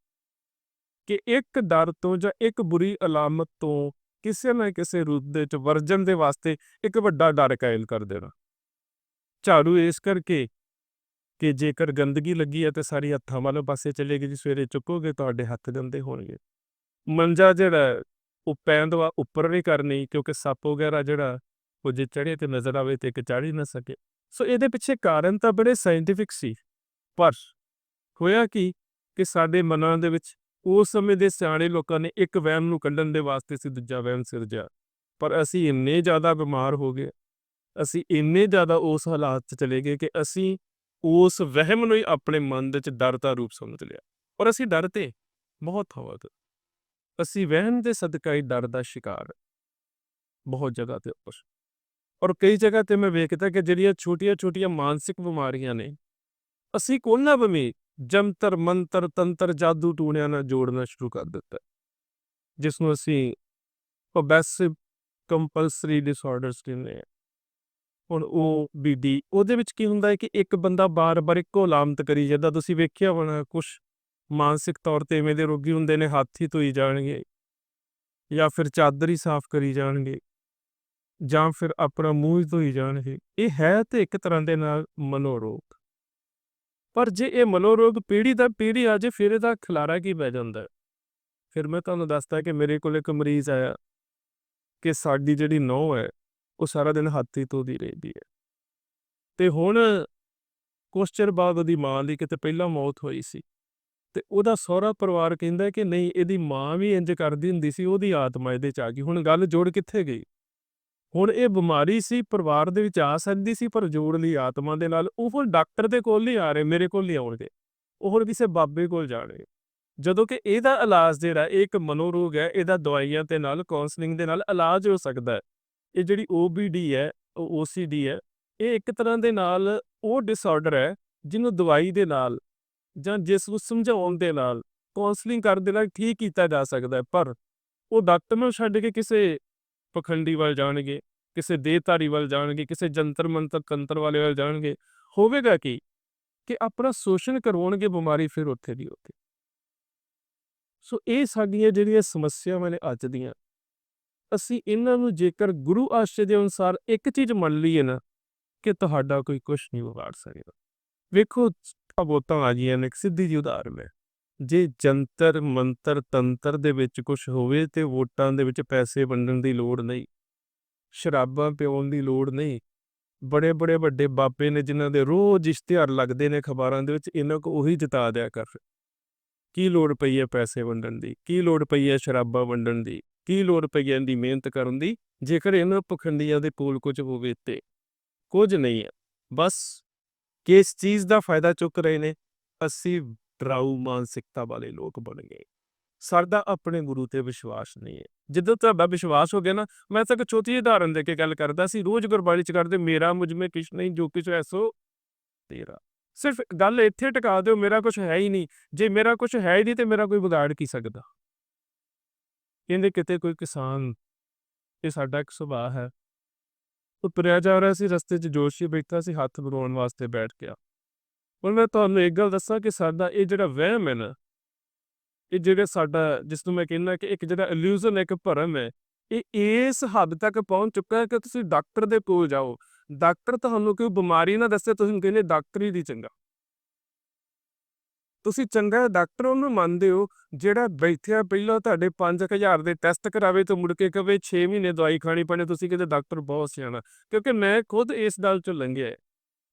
ਕਿ ਇੱਕ ਡਰ ਤੋਂ ਜਾਂ ਇੱਕ ਬੁਰੀ ਅਲਾਮਤ ਤੋਂ ਕਿਸੇ ਨਾ ਕਿਸੇ ਰੂਪ ਦੇ ਵਿੱਚ ਵਰਜਨ ਦੇ ਵਾਸਤੇ ਇੱਕ ਵੱਡਾ ਡਰ ਕਾਇਲ ਕਰ ਦੇਣਾ। ਝਾੜੂ ਇਸ ਕਰਕੇ ਕਿ ਜੇਕਰ ਗੰਦਗੀ ਲੱਗੀ ਹੈ ਤੇ ਸਾਰੀ ਹੱਥਾਂ ਵਾਲੇ ਪਾਸੇ ਚਲੇਗੀ ਜੀ, ਸਵੇਰੇ ਚੁੱਕੋਗੇ ਤੁਹਾਡੇ ਹੱਥ ਗੰਦੇ ਹੋਣਗੇ। ਮੰਜਾ ਜਿਹੜਾ ਉਹ ਉਹ ਪੈਂਦਵਾ ਉੱਪਰ ਨਹੀਂ ਕਰਨੀ, ਕਿਉਂਕਿ ਸੱਪ ਵਗੈਰਾ ਜਿਹੜਾ ਉਹ ਜੇ ਚੜੇ ਤੇ ਨਜ਼ਰ ਆਵੇ ਤੇ ਇੱਕ ਚੜ੍ਹ ਹੀ ਨਾ ਸਕੇ। ਸੋ ਇਹਦੇ ਪਿੱਛੇ ਕਾਰਨ ਤਾਂ ਬੜੇ ਸਾਇੰਟਿਫਿਕ ਸੀ, ਪਰ ਹੋਇਆ ਕੀ ਕਿ ਸਾਡੇ ਮਨਾਂ ਦੇ ਵਿੱਚ ਉਸ ਸਮੇਂ ਦੇ ਸਿਆਣੇ ਲੋਕਾਂ ਨੇ ਇੱਕ ਵਹਿਮ ਨੂੰ ਕੱਢਣ ਦੇ ਵਾਸਤੇ ਸੀ ਦੂਜਾ ਵਹਿਮ ਸਿਰਜਿਆ। ਪਰ ਅਸੀਂ ਇੰਨੇ ਜ਼ਿਆਦਾ ਬਿਮਾਰ ਹੋ ਗਏ ਅਸੀਂ ਇੰਨੇ ਜ਼ਿਆਦਾ ਉਸ ਹਾਲਾਤ 'ਚ ਚਲੇ ਗਏ ਕਿ ਅਸੀਂ ਉਸ ਵਹਿਮ ਨੂੰ ਹੀ ਆਪਣੇ ਮਨ ਦੇ ਵਿੱਚ ਡਰ ਦਾ ਰੂਪ ਸਮਝ ਲਿਆ ਔਰ ਅਸੀਂ ਡਰਦੇ ਬਹੁਤ ਹਵਾ ਅਸੀਂ ਵਹਿਮ ਦੇ ਸਦਕਾ ਹੀ ਡਰ ਦਾ ਸ਼ਿਕਾਰ ਬਹੁਤ ਜਗ੍ਹਾ ਤੇ ਉੱਪਰ। ਔਰ ਕਈ ਜਗ੍ਹਾ ਤੇ ਮੈਂ ਵੇਖਦਾ ਕਿ ਜਿਹੜੀਆਂ ਛੋਟੀਆਂ-ਛੋਟੀਆਂ ਮਾਨਸਿਕ ਬਿਮਾਰੀਆਂ ਨੇ, ਅਸੀਂ ਕੋਨਾ ਬਵੇਂ ਜੰਤਰ, ਮੰਤਰ, ਤੰਤਰ, ਜਾਦੂ ਟੂਣਿਆਂ ਨਾਲ ਜੋੜਨਾ ਸ਼ੁਰੂ ਕਰ ਦਿੱਤਾ। ਜਿਸ ਨੂੰ ਅਸੀਂ ਪੋਬੈਸਿਵ ਕੰਪਲਸਰੀ ਡਿਸਆਰਡਰਸ ਕਹਿੰਦੇ ਹਾਂ ਹੁਣ ਉਹ ਬੀਡੀ ਉਹਦੇ ਵਿੱਚ ਕੀ ਹੁੰਦਾ ਹੈ ਕਿ ਇੱਕ ਬੰਦਾ ਬਾਰ-ਬਾਰ ਇੱਕੋ ਅਲਾਮਤ ਕਰੀ ਜਾਂਦਾ। ਤੁਸੀਂ ਵੇਖਿਆ ਹੋਣਾ ਕੁਝ ਮਾਨਸਿਕ ਤੌਰ ਤੇ ਐਵੇਂ ਦੇ ਰੋਗੀ ਹੁੰਦੇ ਨੇ ਹੱਥ ਹੀ ਧੋਈ ਜਾਣਗੇ ਜਾਂ ਫਿਰ ਚਾਦਰ ਹੀ ਸਾਫ਼ ਕਰੀ ਜਾਣਗੇ ਜਾਂ ਫਿਰ ਆਪਣਾ ਮੂੰਹ ਹੀ ਧੋਈ ਜਾਣਗੇ। ਇਹ ਹੈ ਤੇ ਇੱਕ ਤਰ੍ਹਾਂ ਦੇ ਨਾਲ ਮਨੋਰੋਗ। ਪਰ ਜੇ ਇਹ ਮਨੋਰੋਗ ਪੀੜ੍ਹੀ ਦਾ ਪੀੜ੍ਹੀ ਆ ਜੇ ਫਿਰ ਇਹਦਾ ਖਿਲਾਰਾ ਕੀ ਪੈ ਜਾਂਦਾ? ਫਿਰ ਮੈਂ ਤੁਹਾਨੂੰ ਦੱਸਦਾ ਕਿ ਮੇਰੇ ਕੋਲ ਇੱਕ ਮਰੀਜ਼ ਆਇਆ ਕਿ ਸਾਡੀ ਜਿਹੜੀ ਨਹੁੰ ਹੈ ਉਹ ਸਾਰਾ ਦਿਨ ਹੱਥ ਹੀ ਧੋਦੀ ਰਹਿੰਦੀ ਹੈ। ਤੇ ਹੁਣ ਕੁਛ ਚਿਰ ਬਾਅਦ ਉਹਦੀ ਮਾਂ ਦੀ ਕਿਤੇ ਪਹਿਲਾਂ ਮੌਤ ਹੋਈ ਸੀ। ਤੇ ਉਹਦਾ ਸਹੁਰਾ ਪਰਿਵਾਰ ਕਹਿੰਦਾ ਕਿ ਨਹੀਂ, ਇਹਦੀ ਮਾਂ ਵੀ ਇੰਜ ਕਰਦੀ ਹੁੰਦੀ ਸੀ, ਉਹਦੀ ਆਤਮਾ ਇਹਦੇ ਚ ਆ ਗਈ। ਹੁਣ ਗੱਲ ਜੋੜ ਕਿੱਥੇ ਗਈ? ਹੁਣ ਇਹ ਬਿਮਾਰੀ ਸੀ, ਪਰਿਵਾਰ ਦੇ ਵਿੱਚ ਆ ਸਕਦੀ ਸੀ, ਪਰ ਜੋੜ ਲਈ ਆਤਮਾ ਦੇ ਨਾਲ ਉਹ ਹੁਣ ਡਾਕਟਰ ਦੇ ਕੋਲ ਨਹੀਂ ਆ ਰਹੇ, ਮੇਰੇ ਕੋਲ ਨਹੀਂ ਆਉਣਗੇ। ਉਹ ਹੁਣ ਕਿਸੇ ਬਾਬੇ ਕੋਲ ਜਾਣਗੇ। ਜਦੋਂ ਕਿ ਇਹਦਾ ਇਲਾਜ ਜਿਹੜਾ, ਇਹ ਇੱਕ ਮਨੋਰੋਗ ਹੈ, ਇਹਦਾ ਦਵਾਈਆਂ ਤੇ ਨਾਲ ਕਾਉਂਸਲਿੰਗ ਦੇ ਨਾਲ ਇਲਾਜ ਹੋ ਸਕਦਾ ਹੈ। ਇਹ ਜਿਹੜੀ OBD ਹੈ, ਉਹ OCD ਹੈ, ਇਹ ਇੱਕ ਤਰ੍ਹਾਂ ਦੇ ਨਾਲ ਉਹ ਡਿਸਆਰਡਰ ਹੈ ਜਿਹਨੂੰ ਦਵਾਈ ਦੇ ਨਾਲ ਜਾਂ ਜਿਸ ਨੂੰ ਸਮਝਾਉਣ ਦੇ ਨਾਲ ਕਾਉਂਸਲਿੰਗ ਕਰਨ ਦੇ ਨਾਲ ਠੀਕ ਕੀਤਾ ਜਾ ਸਕਦਾ ਹੈ, ਪਰ ਉਹ ਡਾਕਟਰ ਨੂੰ ਛੱਡ ਕੇ ਕਿਸੇ ਪਖੰਡੀ ਵੱਲ ਜਾਣਗੇ, ਕਿਸੇ ਦੇਹਧਾਰੀ ਵੱਲ ਜਾਣਗੇ, ਕਿਸੇ ਜੰਤਰ ਮੰਤਰ ਤੰਤਰ ਵਾਲੇ ਵੱਲ ਜਾਣਗੇ, ਹੋਵੇਗਾ ਕੀ? ਕਿ ਆਪਣਾ ਸ਼ੋਸ਼ਣ ਕਰਵਾਉਣਗੇ ਬਿਮਾਰੀ ਫਿਰ ਉੱਥੇ ਦੀ ਉੱਥੇ। ਸੋ ਇਹ ਸਾਡੀਆਂ ਜਿਹੜੀਆਂ ਸਮੱਸਿਆਵਾਂ ਨੇ ਅੱਜ ਦੀਆਂ ਅਸੀਂ ਇਹਨਾਂ ਨੂੰ ਜੇਕਰ ਗੁਰੂ ਆਸ਼ੇ ਦੇ ਅਨੁਸਾਰ ਇੱਕ ਚੀਜ਼ ਮੰਨ ਲਈਏ ਨਾ, ਕਿ ਤੁਹਾਡਾ ਕੋਈ ਕੁਝ ਨਹੀਂ ਵਿਗਾੜ ਸਕੇਗਾ। ਵੇਖੋ ਬੋਤਾਂ ਆ ਗਈਆਂ ਨੇ, ਇੱਕ ਸਿੱਧੀ ਜੀ ਉਦਾਹਰਨ ਹੈ। ਜੇ ਜੰਤਰ, ਮੰਤਰ, ਤੰਤਰ ਦੇ ਵਿੱਚ ਕੁਝ ਹੋਵੇ ਤੇ ਵੋਟਾਂ ਦੇ ਵਿੱਚ ਪੈਸੇ ਵੰਡਣ ਦੀ ਲੋੜ ਨਹੀਂ, ਸ਼ਰਾਬਾਂ ਪਿਉਣ ਦੀ ਲੋੜ ਨਹੀਂ ਬੜੇ ਬੜੇ ਵੱਡੇ ਬਾਬੇ ਨੇ ਜਿਨ੍ਹਾਂ ਦੇ ਰੋਜ਼ ਇਸ਼ਤਿਹਾਰ ਲੱਗਦੇ ਨੇ ਖਬਰਾਂ ਦੇ ਵਿੱਚ, ਇਹਨਾਂ ਕੋ ਉਹੀ ਜਿਤਾ ਦਿਆ ਕਰ। ਕੀ ਲੋੜ ਪਈ ਹੈ ਪੈਸੇ ਵੰਡਣ ਦੀ? ਕੀ ਲੋੜ ਪਈ ਹੈ ਸ਼ਰਾਬਾਂ ਵੰਡਣ ਦੀ? ਕੀ ਲੋੜ ਪਈ ਹੈ ਇਹਦੀ ਮਿਹਨਤ ਕਰਨ ਦੀ? ਜੇਕਰ ਇਹਨਾਂ ਪਖੰਡੀਆਂ ਦੇ ਕੋਲ ਕੁਝ ਹੋਵੇ ਤੇ ਕੁਝ ਨਹੀਂ ਹੈ। ਬਸ ਕਿਸ ਚੀਜ਼ ਦਾ ਫਾਇਦਾ ਚੁੱਕ ਰਹੇ ਨੇ? ਅਸੀਂ ਡਰਾਊ ਮਾਨਸਿਕਤਾ ਵਾਲੇ ਲੋਕ ਬਣ ਗਏ। ਸਾਡਾ ਆਪਣੇ ਗੁਰੂ ਤੇ ਵਿਸ਼ਵਾਸ ਨਹੀਂ ਹੈ। ਜਦੋਂ ਤੁਹਾਡਾ ਵਿਸ਼ਵਾਸ ਹੋ ਗਿਆ ਨਾ, ਮੈਂ ਤਾਂ ਇੱਕ ਛੋਟੀ ਉਦਾਹਰਨ ਦੇ ਕੇ ਗੱਲ ਕਰਦਾ ਸੀ। ਰੋਜ਼ ਗੁਰਬਾਣੀ ਚ ਕਰਦੇ, ਮੇਰਾ ਮੁਝ ਮੇ ਕਿਛ ਨਹੀਂ, ਜੋ ਕਿਛ ਐਸੋ ਤੇਰਾ। ਸਿਰਫ ਗੱਲ ਇੱਥੇ ਟਿਕਾ ਦਿਓ, ਮੇਰਾ ਕੁਝ ਹੈ ਹੀ ਨਹੀਂ। ਜੇ ਮੇਰਾ ਕੁਝ ਹੈ ਹੀ ਨਹੀਂ ਤੇ ਮੇਰਾ ਕੋਈ ਵਿਗਾੜ ਕੀ ਸਕਦਾ? ਕਹਿੰਦੇ ਕਿਤੇ ਕੋਈ ਕਿਸਾਨ ਇਹ ਸਾਡਾ ਇੱਕ ਸੁਭਾਅ ਹੈ। ਉਹ ਤੁਰਿਆ ਜਾ ਰਿਹਾ ਸੀ ਰਸਤੇ 'ਚ, ਜੋਸ਼ੀ ਬੈਠਾ ਸੀ ਹੱਥ ਬਣਾਉਣ ਵਾਸਤੇ ਬੈਠ ਗਿਆ। ਹੁਣ ਮੈਂ ਤੁਹਾਨੂੰ ਇੱਕ ਗੱਲ ਦੱਸਾਂ ਕਿ ਸਾਡਾ ਇਹ ਜਿਹੜਾ ਵਹਿਮ ਹੈ ਨਾ, ਇਹ ਜਿਹੜਾ ਸਾਡਾ, ਜਿਸ ਨੂੰ ਮੈਂ ਕਹਿੰਦਾ ਕਿ ਇੱਕ ਜਿਹੜਾ ਇਲੂਜ਼ਨ ਹੈ, ਇੱਕ ਭਰਮ ਹੈ, ਇਹ ਇਸ ਹੱਦ ਤੱਕ ਪਹੁੰਚ ਚੁੱਕਾ ਹੈ ਕਿ ਤੁਸੀਂ ਡਾਕਟਰ ਦੇ ਕੋਲ ਜਾਓ। ਡਾਕਟਰ ਤੁਹਾਨੂੰ ਕੋਈ ਬਿਮਾਰੀ ਨਾ ਦੱਸੇ, ਤੁਸੀਂ ਕਹਿੰਦੇ ਡਾਕਟਰੀ ਦੀ ਚੰਗਾ। ਤੁਸੀਂ ਚੰਗਾ ਡਾਕਟਰ ਉਹਨੂੰ ਮੰਨਦੇ ਹੋ, ਜਿਹੜਾ ਬੈਠਿਆ ਪਹਿਲਾਂ ਤੁਹਾਡੇ 5000 ਦੇ ਟੈਸਟ ਕਰਾਵੇ ਤੇ ਮੁੜ ਕੇ ਕਵੇ 6 ਮਹੀਨੇ ਦਵਾਈ ਖਾਣੀ ਪੈਣੀ, ਤੁਸੀਂ ਕਹਿੰਦੇ ਡਾਕਟਰ ਬਹੁਤ ਸਿਆਣਾ। ਕਿਉਂਕਿ ਮੈਂ ਖੁਦ ਇਸ ਗੱਲ ਚੋਂ ਲੰਘਿਆ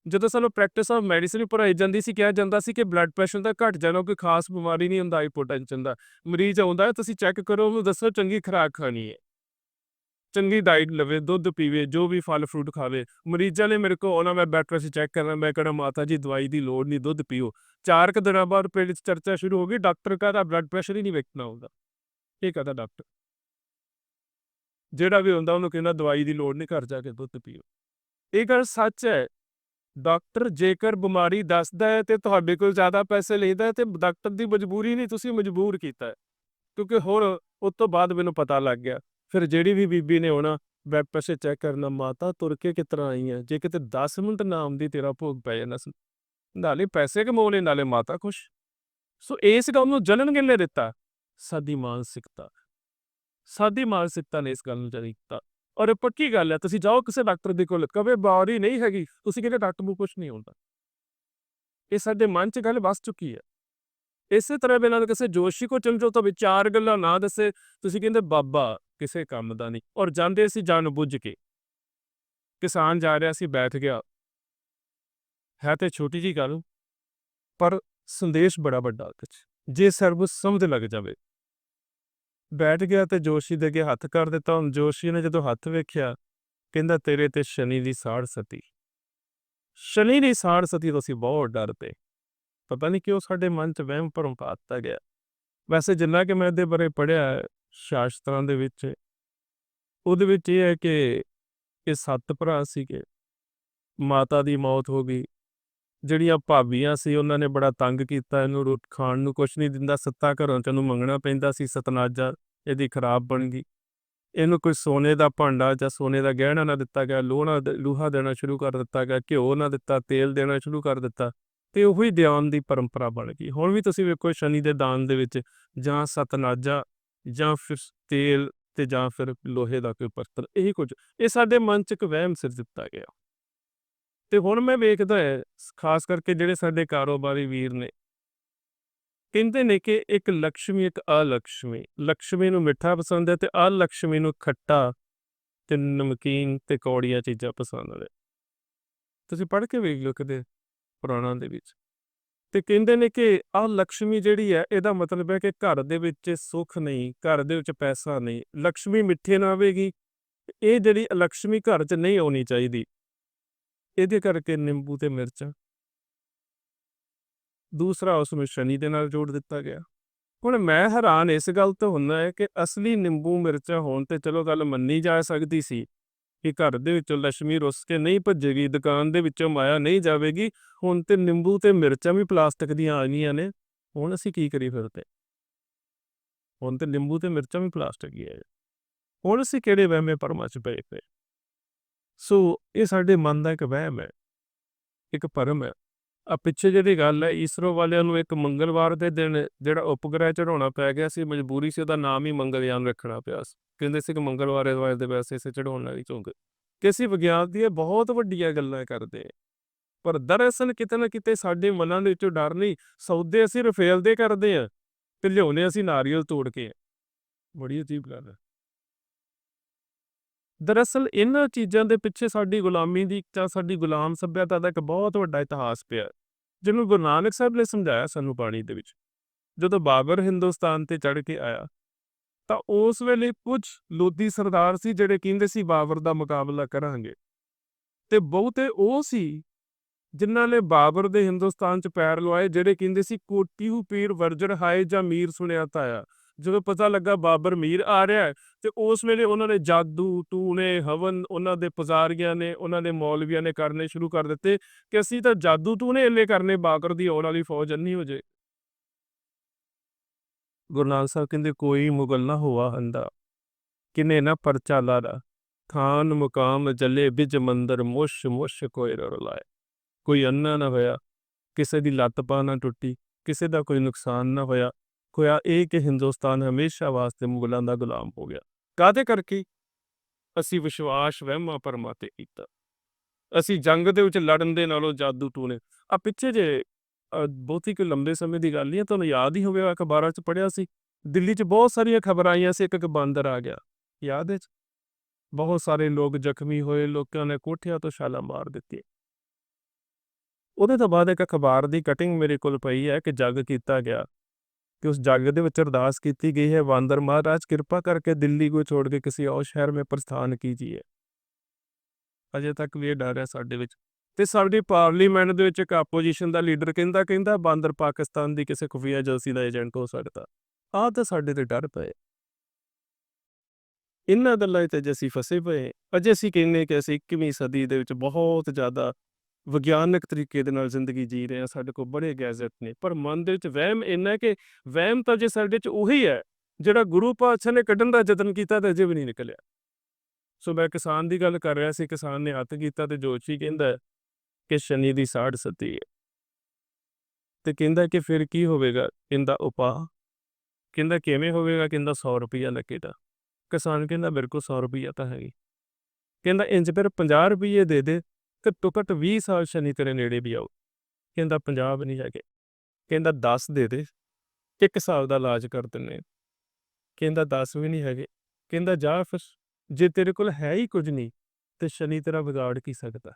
ਜਦੋਂ ਸਾਨੂੰ ਪ੍ਰੈਕਟਿਸ ਆਫ ਮੈਡੀਸਿਨ ਵੀ ਪੜ੍ਹਾਈ ਜਾਂਦੀ ਸੀ, ਕਿਹਾ ਜਾਂਦਾ ਸੀ ਕਿ ਬਲੱਡ ਪ੍ਰੈਸ਼ਰ ਦਾ ਘਟ ਜਾਣਾ, ਕੋਈ ਖਾਸ ਬਿਮਾਰੀ ਨਹੀਂ ਹੁੰਦਾ ਹਾਈਪੋਟੈਂਸ਼ਨ ਦਾ। ਮਰੀਜ਼ ਆਉਂਦਾ ਤੁਸੀਂ ਚੈੱਕ ਕਰੋ, ਉਹਨੂੰ ਦੱਸੋ ਚੰਗੀ ਖੁਰਾਕ ਖਾਣੀ ਹੈ। ਚੰਗੀ ਡਾਈਟ ਲਵੇ, ਦੁੱਧ ਪੀਵੇ, ਜੋ ਵੀ ਫਲ ਫਰੂਟ ਖਾਵੇ। ਮਰੀਜ਼ਾਂ ਨੇ ਮੇਰੇ ਕੋਲ ਆਉਣਾ ਮੈਂ ਬਲੱਡ ਪ੍ਰੈਸ਼ਰ ਚੈੱਕ ਕਰਨਾ ਮੈਂ ਕਹਿਣਾ ਮਾਤਾ ਜੀ ਦਵਾਈ ਦੀ ਲੋੜ ਨਹੀਂ, ਦੁੱਧ ਪੀਓ। ਚਾਰ ਕੁ ਦਿਨਾਂ ਬਾਅਦ ਪਿੰਡ 'ਚ ਚਰਚਾ ਸ਼ੁਰੂ ਹੋ ਗਈ ਡਾਕਟਰ ਕਹਿੰਦਾ ਬਲੱਡ ਪ੍ਰੈਸ਼ਰ ਹੀ ਨਹੀਂ ਵੇਖਣਾ ਹੁੰਦਾ। ਇਹ ਕਹਿੰਦਾ ਡਾਕਟਰ ਜਿਹੜਾ ਵੀ ਹੁੰਦਾ ਉਹਨੂੰ ਕਹਿੰਦਾ ਦਵਾਈ ਦੀ ਲੋੜ ਨਹੀਂ, ਘਰ ਜਾ ਕੇ ਦੁੱਧ ਪੀਓ। ਇਹ ਗੱਲ ਸੱਚ ਹੈ। ਡਾਕਟਰ ਜੇਕਰ ਬਿਮਾਰੀ ਦੱਸਦਾ ਹੈ ਤੇ ਤੁਹਾਡੇ ਕੋਲ ਜ਼ਿਆਦਾ ਪੈਸੇ ਲੈਂਦਾ ਹੈ ਤੇ ਡਾਕਟਰ ਦੀ ਮਜਬੂਰੀ ਨਹੀਂ, ਤੁਸੀਂ ਮਜਬੂਰ ਕੀਤਾ ਕਿਉਂਕਿ ਹੋਰ ਉਸ ਤੋਂ ਬਾਅਦ ਮੈਨੂੰ ਪਤਾ ਲੱਗ ਗਿਆ। ਫਿਰ ਜਿਹੜੀ ਵੀ ਬੀਬੀ ਨੇ ਆਉਣਾ ਬਲੱਡ ਪ੍ਰੈਸ਼ਰ ਚੈੱਕ ਕਰਨਾ, ਮਾਤਾ ਤੁਰ ਕੇ ਕਿਸ ਤਰ੍ਹਾਂ ਆਈ ਹੈ ਜੇ ਕਿਤੇ 10 ਮਿੰਟ ਨਾ ਆਉਂਦੀ, ਤੇਰਾ ਭੋਗ ਪੈ ਜਾਣਾ ਸੀ। ਨਾਲੇ ਪੈਸੇ ਕਮਾਉਣੇ, ਨਾਲੇ ਮਾਤਾ ਖੁਸ਼। ਸੋ ਇਸ ਗੱਲ ਨੂੰ ਜਨਨ ਕਿੰਨੇ ਦਿੱਤਾ? ਸਾਡੀ ਮਾਨਸਿਕਤਾ। ਸਾਡੀ ਮਾਨਸਿਕਤਾ ਨੇ ਇਸ ਗੱਲ ਨੂੰ ਜਾਰੀ ਕੀਤਾ। ਔਰ ਇਹ ਪੱਕੀ ਗੱਲ ਹੈ, ਤੁਸੀਂ ਜਾਓ ਕਿਸੇ ਡਾਕਟਰ ਦੇ ਕੋਲ, ਕਵੇ ਬਿਮਾਰੀ ਨਹੀਂ ਹੈਗੀ। ਤੁਸੀਂ ਕਹਿੰਦੇ ਡਾਕਟਰ ਨੂੰ ਕੁਝ ਨਹੀਂ ਹੁੰਦਾ। ਇਹ ਸਾਡੇ ਮਨ 'ਚ ਗੱਲ ਵਸ ਚੁੱਕੀ ਹੈ। ਇਸੇ ਤਰ੍ਹਾਂ ਬਿਨਾਂ ਕਿਸੇ ਜੋਸ਼ੀ ਕੋ ਚਲ ਜਾਓ ਤਾਂ ਵਿਚਾਰ ਗੱਲਾਂ ਨਾ ਦੱਸੇ। ਤੁਸੀਂ ਕਹਿੰਦੇ, ਬਾਬਾ ਕਿਸੇ ਕੰਮ ਦਾ ਨਹੀਂ। ਔਰ ਜਾਂਦੇ ਸੀ ਜਾਣ ਬੁੱਝ ਕੇ। ਕਿਸਾਨ ਜਾ ਰਿਹਾ ਸੀ, ਬੈਠ ਗਿਆ। ਹੈ ਤੇ ਛੋਟੀ ਜੀ ਗੱਲ, ਪਰ ਸੰਦੇਸ਼ ਬੜਾ ਵੱਡਾ ਉਹਦੇ 'ਚ। ਜੇ ਸਰਬ ਸਮਝ ਲੱਗ ਜਾਵੇ। ਬੈਠ ਗਿਆ ਤੇ ਜੋਸ਼ੀ ਦੇ ਅੱਗੇ ਹੱਥ ਕਰ ਦਿੱਤਾ। ਹੁਣ ਜੋਸ਼ੀ ਨੇ ਜਦੋਂ ਹੱਥ ਵੇਖਿਆ, ਕਹਿੰਦਾ, ਤੇਰੇ ਤੇ ਸ਼ਨੀ ਦੀ ਸਾੜ ਸਤੀ। ਸ਼ਨੀ ਦੀ ਸਾੜ ਸਤੀ ਤੋਂ ਅਸੀਂ ਬਹੁਤ ਡਰਦੇ। ਪਤਾ ਨਹੀਂ ਕਿਉਂ ਸਾਡੇ ਮਨ 'ਚ ਵਹਿਮ ਭਰਮ ਪਾ ਦਿੱਤਾ ਗਿਆ। ਵੈਸੇ ਜਿੰਨਾ ਕਿ ਮੈਂ ਇਹਦੇ ਬਾਰੇ ਪੜ੍ਹਿਆ ਸ਼ਾਸਤਰਾਂ ਦੇ ਵਿੱਚ। ਉਹਦੇ ਵਿੱਚ ਇਹ ਹੈ ਕਿ, ਇਹ ਸੱਤ ਭਰਾ ਸੀਗੇ। ਮਾਤਾ ਦੀ ਮੌਤ ਹੋ ਗਈ। ਜਿਹੜੀਆਂ ਭਾਬੀਆਂ ਸੀ, ਉਹਨਾਂ ਨੇ ਬੜਾ ਤੰਗ ਕੀਤਾ ਇਹਨੂੰ ਰੋਟ ਖਾਣ ਨੂੰ। ਕੁਛ ਨਹੀਂ ਦਿੰਦਾ, ਸੱਤਾ ਘਰੋਂ ਚ ਇਹਨੂੰ ਮੰਗਣਾ ਪੈਂਦਾ ਸੀ। ਸਤਨਾਜਾ ਇਹਦੀ ਖਰਾਬ ਬਣ ਗਈ। ਇਹਨੂੰ ਕੋਈ ਸੋਨੇ ਦਾ ਭਾਂਡਾ ਜਾਂ ਸੋਨੇ ਦਾ ਗਹਿਣਾ ਨਾ ਦਿੱਤਾ ਗਿਆ। ਲੋਹਾ ਲੂਹਾ ਦੇਣਾ ਸ਼ੁਰੂ ਕਰ ਦਿੱਤਾ ਗਿਆ। ਘਿਓ ਨਾ ਦਿੱਤਾ, ਤੇਲ ਦੇਣਾ ਸ਼ੁਰੂ ਕਰ ਦਿੱਤਾ। ਤੇ ਉਹੀ ਦਿਆਨ ਦੀ ਪਰੰਪਰਾ ਬਣ ਗਈ। ਹੁਣ ਵੀ ਤੁਸੀਂ ਵੇਖੋ, ਸ਼ਨੀ ਦੇ ਦਾਨ ਦੇ ਵਿੱਚ ਜਾਂ ਸਤਨਾਜਾ ਜਾਂ ਫਿਰ ਤੇਲ ਤੇ ਜਾਂ ਫਿਰ ਲੋਹੇ ਦਾ ਕੋਈ ਪਰਤਰ ਇਹ ਕੁਝ। ਇਹ ਸਾਡੇ ਮਨ 'ਚ ਇੱਕ ਵਹਿਮ ਸਿਰ ਦਿੱਤਾ ਗਿਆ। ਤੇ ਹੁਣ ਮੈਂ ਵੇਖਦਾ ਹੈ ਖਾਸ ਕਰਕੇ ਜਿਹੜੇ ਸਾਡੇ ਕਾਰੋਬਾਰੀ ਵੀਰ ਨੇ। ਕਹਿੰਦੇ ਨੇ ਕਿ ਇੱਕ ਲక్ష్ਮੀ ਇੱਕ ਅਲక్ష్ਮੀ ਲక్ష్ਮੀ ਨੂੰ ਮਿੱਠਾ ਪਸੰਦ ਹੈ ਤੇ ਅਲక్ష్ਮੀ ਨੂੰ ਖੱਟਾ ਤੇ ਨਮਕੀਨ ਤੇ ਕੌੜੀਆਂ ਚੀਜ਼ਾਂ ਪਸੰਦ ਨੇ। ਤੁਸੀਂ ਪੜ੍ਹ ਕੇ ਵੇਖ ਲਓ ਕਿਤੇ ਪੁਰਾਣਾ ਦੇ ਵਿੱਚ। ਤੇ ਕਹਿੰਦੇ ਨੇ ਕਿ ਆਹ ਲక్ష్ਮੀ ਜਿਹੜੀ ਹੈ, ਇਹਦਾ ਮਤਲਬ ਹੈ ਕਿ ਘਰ ਦੇ ਵਿੱਚ ਸੁੱਖ ਨਹੀਂ, ਘਰ ਦੇ ਵਿੱਚ ਪੈਸਾ ਨਹੀਂ ਲక్ష్ਮੀ ਮਿੱਠੇ ਨਾ ਆਵੇਗੀ ਇਹ ਜਿਹੜੀ ਲక్ష్ਮੀ ਘਰ 'ਚ ਨਹੀਂ ਆਉਣੀ ਚਾਹੀਦੀ। ਇਹਦੇ ਕਰਕੇ ਨਿੰਬੂ ਤੇ ਮਿਰਚਾਂ। ਦੂਸਰਾ ਉਸ ਨੂੰ ਸ਼ਨੀ ਦੇ ਨਾਲ ਜੋੜ ਦਿੱਤਾ ਗਿਆ। ਹੁਣ ਮੈਂ ਹੈਰਾਨ ਇਸ ਗੱਲ ਤੋਂ ਹੁੰਦਾ ਹੈ ਕਿ ਅਸਲੀ ਨਿੰਬੂ, ਮਿਰਚਾਂ ਹੋਣ ਤੇ ਚਲੋ ਗੱਲ ਮੰਨੀ ਜਾ ਸਕਦੀ ਸੀ। ਕਿ ਘਰ ਦੇ ਵਿੱਚੋਂ ਲక్ష్ਮੀ ਰੁੱਸ ਕੇ ਨਹੀਂ ਭੱਜੇਗੀ, ਦੁਕਾਨ ਦੇ ਵਿੱਚੋਂ ਮਾਇਆ ਨਹੀਂ ਜਾਵੇਗੀ, ਹੁਣ ਤੇ ਨਿੰਬੂ ਤੇ ਮਿਰਚਾਂ ਵੀ ਪਲਾਸਟਿਕ ਦੀਆਂ ਆ ਗਈਆਂ ਨੇ, ਹੁਣ ਅਸੀਂ ਕੀ ਕਰੀ ਫਿਰਦੇ ਹੁਣ ਤੇ ਨਿੰਬੂ ਤੇ ਮਿਰਚਾਂ ਵੀ ਪਲਾਸਟਿਕ ਹੀ ਹੈ ਹੁਣ ਅਸੀਂ ਕਿਹੜੇ ਵਹਿਮੇ ਪਰਮਾ ਚ ਪਏ ਪਏ ਸੋ ਇਹ ਸਾਡੇ ਮਨ ਦਾ ਇੱਕ ਵਹਿਮ ਹੈ, ਇੱਕ ਭਰਮ ਹੈ। ਆ ਪਿੱਛੇ ਜਿਹੜੀ ਗੱਲ ਹੈ ਈਸਰੋ ਵਾਲਿਆਂ ਨੂੰ ਇੱਕ ਮੰਗਲਵਾਰ ਦੇ ਦਿਨ ਜਿਹੜਾ ਉਪਗ੍ਰਹਿ ਚੜਾਉਣਾ ਪੈ ਗਿਆ ਸੀ, ਮਜਬੂਰੀ ਸੀ, ਉਹਦਾ ਨਾਮ ਹੀ ਮੰਗਲਯਾਨ ਰੱਖਣਾ ਪਿਆ ਸੀ। ਕਹਿੰਦੇ ਸੀ ਕਿ ਮੰਗਲਵਾਰ ਦੇ ਦੇ ਵੈਸੇ ਸੇ ਚੜਾਉਣ ਵਾਲੀ ਚੁੰਗ। ਕਿ ਅਸੀਂ ਵਿਗਿਆਨ ਦੀਆਂ ਬਹੁਤ ਵੱਡੀਆਂ ਗੱਲਾਂ ਕਰਦੇ ਪਰ ਦਰਅਸਲ ਕਿਤੇ ਨਾ ਕਿਤੇ ਸਾਡੇ ਮਨਾਂ ਦੇ ਵਿੱਚੋਂ ਡਰ ਨਹੀਂ, ਸੌਦੇ ਅਸੀਂ ਰਫੇਲ ਦੇ ਕਰਦੇ ਆ ਤੇ ਲਿਆਉਨੇ ਅਸੀਂ ਨਾਰੀਅਲ ਤੋੜ ਕੇ। ਬੜੀ ਅਜੀਬ ਗੱਲ ਹੈ। ਦਰਅਸਲ ਇਹਨਾਂ ਚੀਜ਼ਾਂ ਦੇ ਪਿੱਛੇ ਸਾਡੀ ਗੁਲਾਮੀ ਦੀ ਜਾਂ ਸਾਡੀ ਗੁਲਾਮ ਸੱਭਿਅਤਾ ਦਾ ਇੱਕ ਬਹੁਤ ਵੱਡਾ ਇਤਿਹਾਸ ਪਿਆ। ਜਿਹਨੂੰ ਗੁਰੂ ਨਾਨਕ ਸਾਹਿਬ ਨੇ ਸਮਝਾਇਆ ਸਾਨੂੰ ਬਾਣੀ ਦੇ ਵਿੱਚ। ਜਦੋਂ ਬਾਬਰ ਹਿੰਦੁਸਤਾਨ ਤੇ ਚੜ ਕੇ ਆਇਆ, ਤਾਂ ਉਸ ਵੇਲੇ ਕੁਝ ਲੋਧੀ ਸਰਦਾਰ ਸੀ ਜਿਹੜੇ ਕਹਿੰਦੇ ਸੀ ਬਾਬਰ ਦਾ ਮੁਕਾਬਲਾ ਕਰਾਂਗੇ। ਤੇ ਬਹੁਤੇ ਉਹ ਸੀ ਜਿਨ੍ਹਾਂ ਨੇ ਬਾਬਰ ਦੇ ਹਿੰਦੁਸਤਾਨ 'ਚ ਪੈਰ ਲਵਾਏ ਜਿਹੜੇ ਕਹਿੰਦੇ ਸੀ ਕੋਟੀਹੂ ਪੀਰ ਵਰਜਰ ਹਾਏ ਜਾਂ ਮੀਰ ਸੁਣਿਆ ਤਾਇਆ। ਜਦੋਂ ਪਤਾ ਲੱਗਾ ਬਾਬਰ ਮੀਰ ਆ ਰਿਹਾ ਹੈ, ਤੇ ਉਸ ਵੇਲੇ ਉਹਨਾਂ ਨੇ ਜਾਦੂ, ਟੂਣੇ, ਹਵਨ ਉਹਨਾਂ ਦੇ ਪੁਜ਼ਾਰੀਆਂ ਨੇ, ਉਹਨਾਂ ਦੇ ਮੌਲਵੀਆਂ ਨੇ ਕਰਨੇ ਸ਼ੁਰੂ ਕਰ ਦਿੱਤੇ ਕਿ ਅਸੀਂ ਤਾਂ ਜਾਦੂ, ਟੂਣੇ ਇੰਨੇ ਕਰਨੇ, ਬਾਕਰ ਦੀ ਆਉਣ ਵਾਲੀ ਫੌਜ ਅੰਨੀ ਹੋ ਜੇ ਗੁਰੂ ਨਾਨਕ ਸਾਹਿਬ ਕਹਿੰਦੇ, ਕੋਈ ਮੁਗਲ ਨਾ ਹੋਆ ਹੰਦਾ, ਕਿਨੇ ਨਾ ਪਰਚਾ ਲਾਦਾ ਖਾਨ ਮੁਕਾਮ ਜਲੇ ਬਿਜ ਮੰਦਰ, ਮੁਸ਼ ਮੁਸ਼ ਕੋਈ ਰਲਾਏ ਕੋਈ ਅੰਨਾ ਨਾ ਹੋਇਆ, ਕਿਸੇ ਦੀ ਲੱਤ ਪਾ ਨਾ ਟੁੱਟੀ, ਕਿਸੇ ਦਾ ਕੋਈ ਨੁਕਸਾਨ ਨਾ ਹੋਇਆ ਹੋਇਆ ਇਹ ਕਿ ਹਿੰਦੁਸਤਾਨ ਹਮੇਸ਼ਾ ਵਾਸਤੇ ਮੁਗਲਾਂ ਦਾ ਗੁਲਾਮ ਹੋ ਗਿਆ। ਕਾਦੇ ਕਰਕੇ? ਅਸੀਂ ਵਿਸ਼ਵਾਸ ਵਹਿਮਾਂ ਪਰਮਾ ਤੇ ਕੀਤਾ। ਅਸੀਂ ਜੰਗ ਦੇ ਵਿੱਚ ਲੜਨ ਦੇ ਨਾਲੋਂ ਜਾਦੂ ਟੂਣੇ। ਆ ਪਿੱਛੇ ਜੇ ਅ, ਬਹੁਤੀ ਕੋਈ ਲੰਬੇ ਸਮੇਂ ਦੀ ਗੱਲ ਨਹੀਂ ਹੈ ਤੁਹਾਨੂੰ ਯਾਦ ਹੀ ਹੋਵੇਗਾ ਅਖਬਾਰਾਂ 'ਚ ਪੜਿਆ ਸੀ। ਦਿੱਲੀ 'ਚ ਬਹੁਤ ਸਾਰੀਆਂ ਖਬਰਾਂ ਆਈਆਂ ਸੀ ਇੱਕ ਇੱਕ ਬਾਂਦਰ ਆ ਗਿਆ। ਯਾਦ ਹੈ? ਬਹੁਤ ਸਾਰੇ ਲੋਕ ਜ਼ਖਮੀ ਹੋਏ ਲੋਕਾਂ ਨੇ ਕੋਠਿਆਂ ਤੋਂ ਛਾਲਾਂ ਮਾਰ ਦਿੱਤੀਆਂ। ਉਹਦੇ ਤੋਂ ਬਾਅਦ ਇੱਕ ਅਖਬਾਰ ਦੀ ਕਟਿੰਗ ਮੇਰੇ ਕੋਲ ਪਈ ਹੈ ਕਿ ਜੱਗ ਕੀਤਾ ਗਿਆ। ਕਿ ਉਸ ਜੱਗ ਦੇ ਵਿੱਚ ਅਰਦਾਸ ਕੀਤੀ ਗਈ ਹੈ ਬਾਂਦਰ ਮਹਾਰਾਜ ਕਿਰਪਾ ਕਰਕੇ ਦਿੱਲੀ को छोड़ के किसी और शहर में प्रस्थान कीजिए ਅਜੇ ਤੱਕ ਵੀ ਇਹ ਡਰ ਹੈ ਸਾਡੇ ਵਿੱਚ ਤੇ ਸਾਡੀ ਪਾਰਲੀਮੈਂਟ ਦੇ ਵਿੱਚ ਇੱਕ ਆਪੋਜੀਸ਼ਨ ਦਾ ਲੀਡਰ ਕਹਿੰਦਾ ਕਹਿੰਦਾ ਬਾਂਦਰ ਪਾਕਿਸਤਾਨ ਦੀ ਕਿਸੇ ਖੁਫੀਆ ਏਜੰਸੀ ਦਾ ਏਜੰਟ ਹੋ ਸਕਦਾ ਆਹ ਤਾਂ ਸਾਡੇ ਤੇ ਡਰ ਪਏ ਇਹਨਾਂ ਗੱਲਾਂ 'ਚ ਜੇ ਅਸੀਂ ਫਸੇ ਪਏ ਅਜੇ ਅਸੀਂ ਕਹਿੰਦੇ ਕਿ ਅਸੀਂ 21ਵੀਂ ਸਦੀ ਦੇ ਵਿੱਚ ਬਹੁਤ ਜ਼ਿਆਦਾ ਵਿਗਿਆਨਕ ਤਰੀਕੇ ਦੇ ਨਾਲ ਜ਼ਿੰਦਗੀ ਜੀ ਰਹੇ ਹਾਂ ਸਾਡੇ ਕੋਲ ਬੜੇ ਗੈਜ਼ਟ ਨੇ। ਪਰ ਮਨ ਦੇ ਵਿੱਚ ਵਹਿਮ ਇੰਨਾ ਕਿ ਵਹਿਮ ਤਾਂ ਜੇ ਸਾਡੇ 'ਚ ਉਹੀ ਹੈ, ਜਿਹੜਾ ਗੁਰੂ ਪਾਤਸ਼ਾਹ ਨੇ ਕੱਢਣ ਦਾ ਯਤਨ ਕੀਤਾ ਤੇ ਅਜੇ ਵੀ ਨਹੀਂ ਨਿਕਲਿਆ। ਸੋ ਮੈਂ ਕਿਸਾਨ ਦੀ ਗੱਲ ਕਰ ਰਿਹਾ ਸੀ, ਕਿਸਾਨ ਨੇ ਹੱਥ ਕੀਤਾ ਤੇ ਜੋਸ਼ੀ ਕਹਿੰਦਾ ਕਿ ਸ਼ਨੀ ਦੀ ਸਾੜ ਸਤੀ ਹੈ। ਤੇ ਕਹਿੰਦਾ ਕਿ ਫਿਰ ਕੀ ਹੋਵੇਗਾ? ਕਹਿੰਦਾ ਉਪਾਅ। ਕਹਿੰਦਾ ਕਿਵੇਂ ਹੋਵੇਗਾ? ਕਹਿੰਦਾ 100 ਰੁਪਈਆ ਲੱਗੇਗਾ ਕਿਸਾਨ ਕਹਿੰਦਾ ਮੇਰੇ ਕੋਲ 100 ਰੁਪਈਆ ਤਾਂ ਹੈਗੀ। ਕਹਿੰਦਾ ਇੰਜ ਫਿਰ 50 ਰੁਪਈਏ ਦੇ ਦੇ। ਘੱਟੋ ਘੱਟ 20 ਸਾਲ ਸ਼ਨੀ ਤੇਰੇ ਨੇੜੇ ਵੀ ਆਉ ਕਹਿੰਦਾ 50 ਵੀ ਨਹੀਂ ਹੈਗੇ। ਕਹਿੰਦਾ 10 ਦੇ ਦੇ। ਇੱਕ ਸਾਲ ਦਾ ਇਲਾਜ ਕਰ ਦਿੰਨੇ ਕਹਿੰਦਾ 10 ਵੀ ਨਹੀਂ ਹੈਗੇ। ਕਹਿੰਦਾ, ਜਾ ਫਿਰ। ਜੇ ਤੇਰੇ ਕੋਲ ਹੈ ਹੀ ਕੁਝ ਨਹੀਂ ਤੇ ਸ਼ਨੀ ਤੇਰਾ ਵਿਗਾੜ ਕੀ ਸਕਦਾ?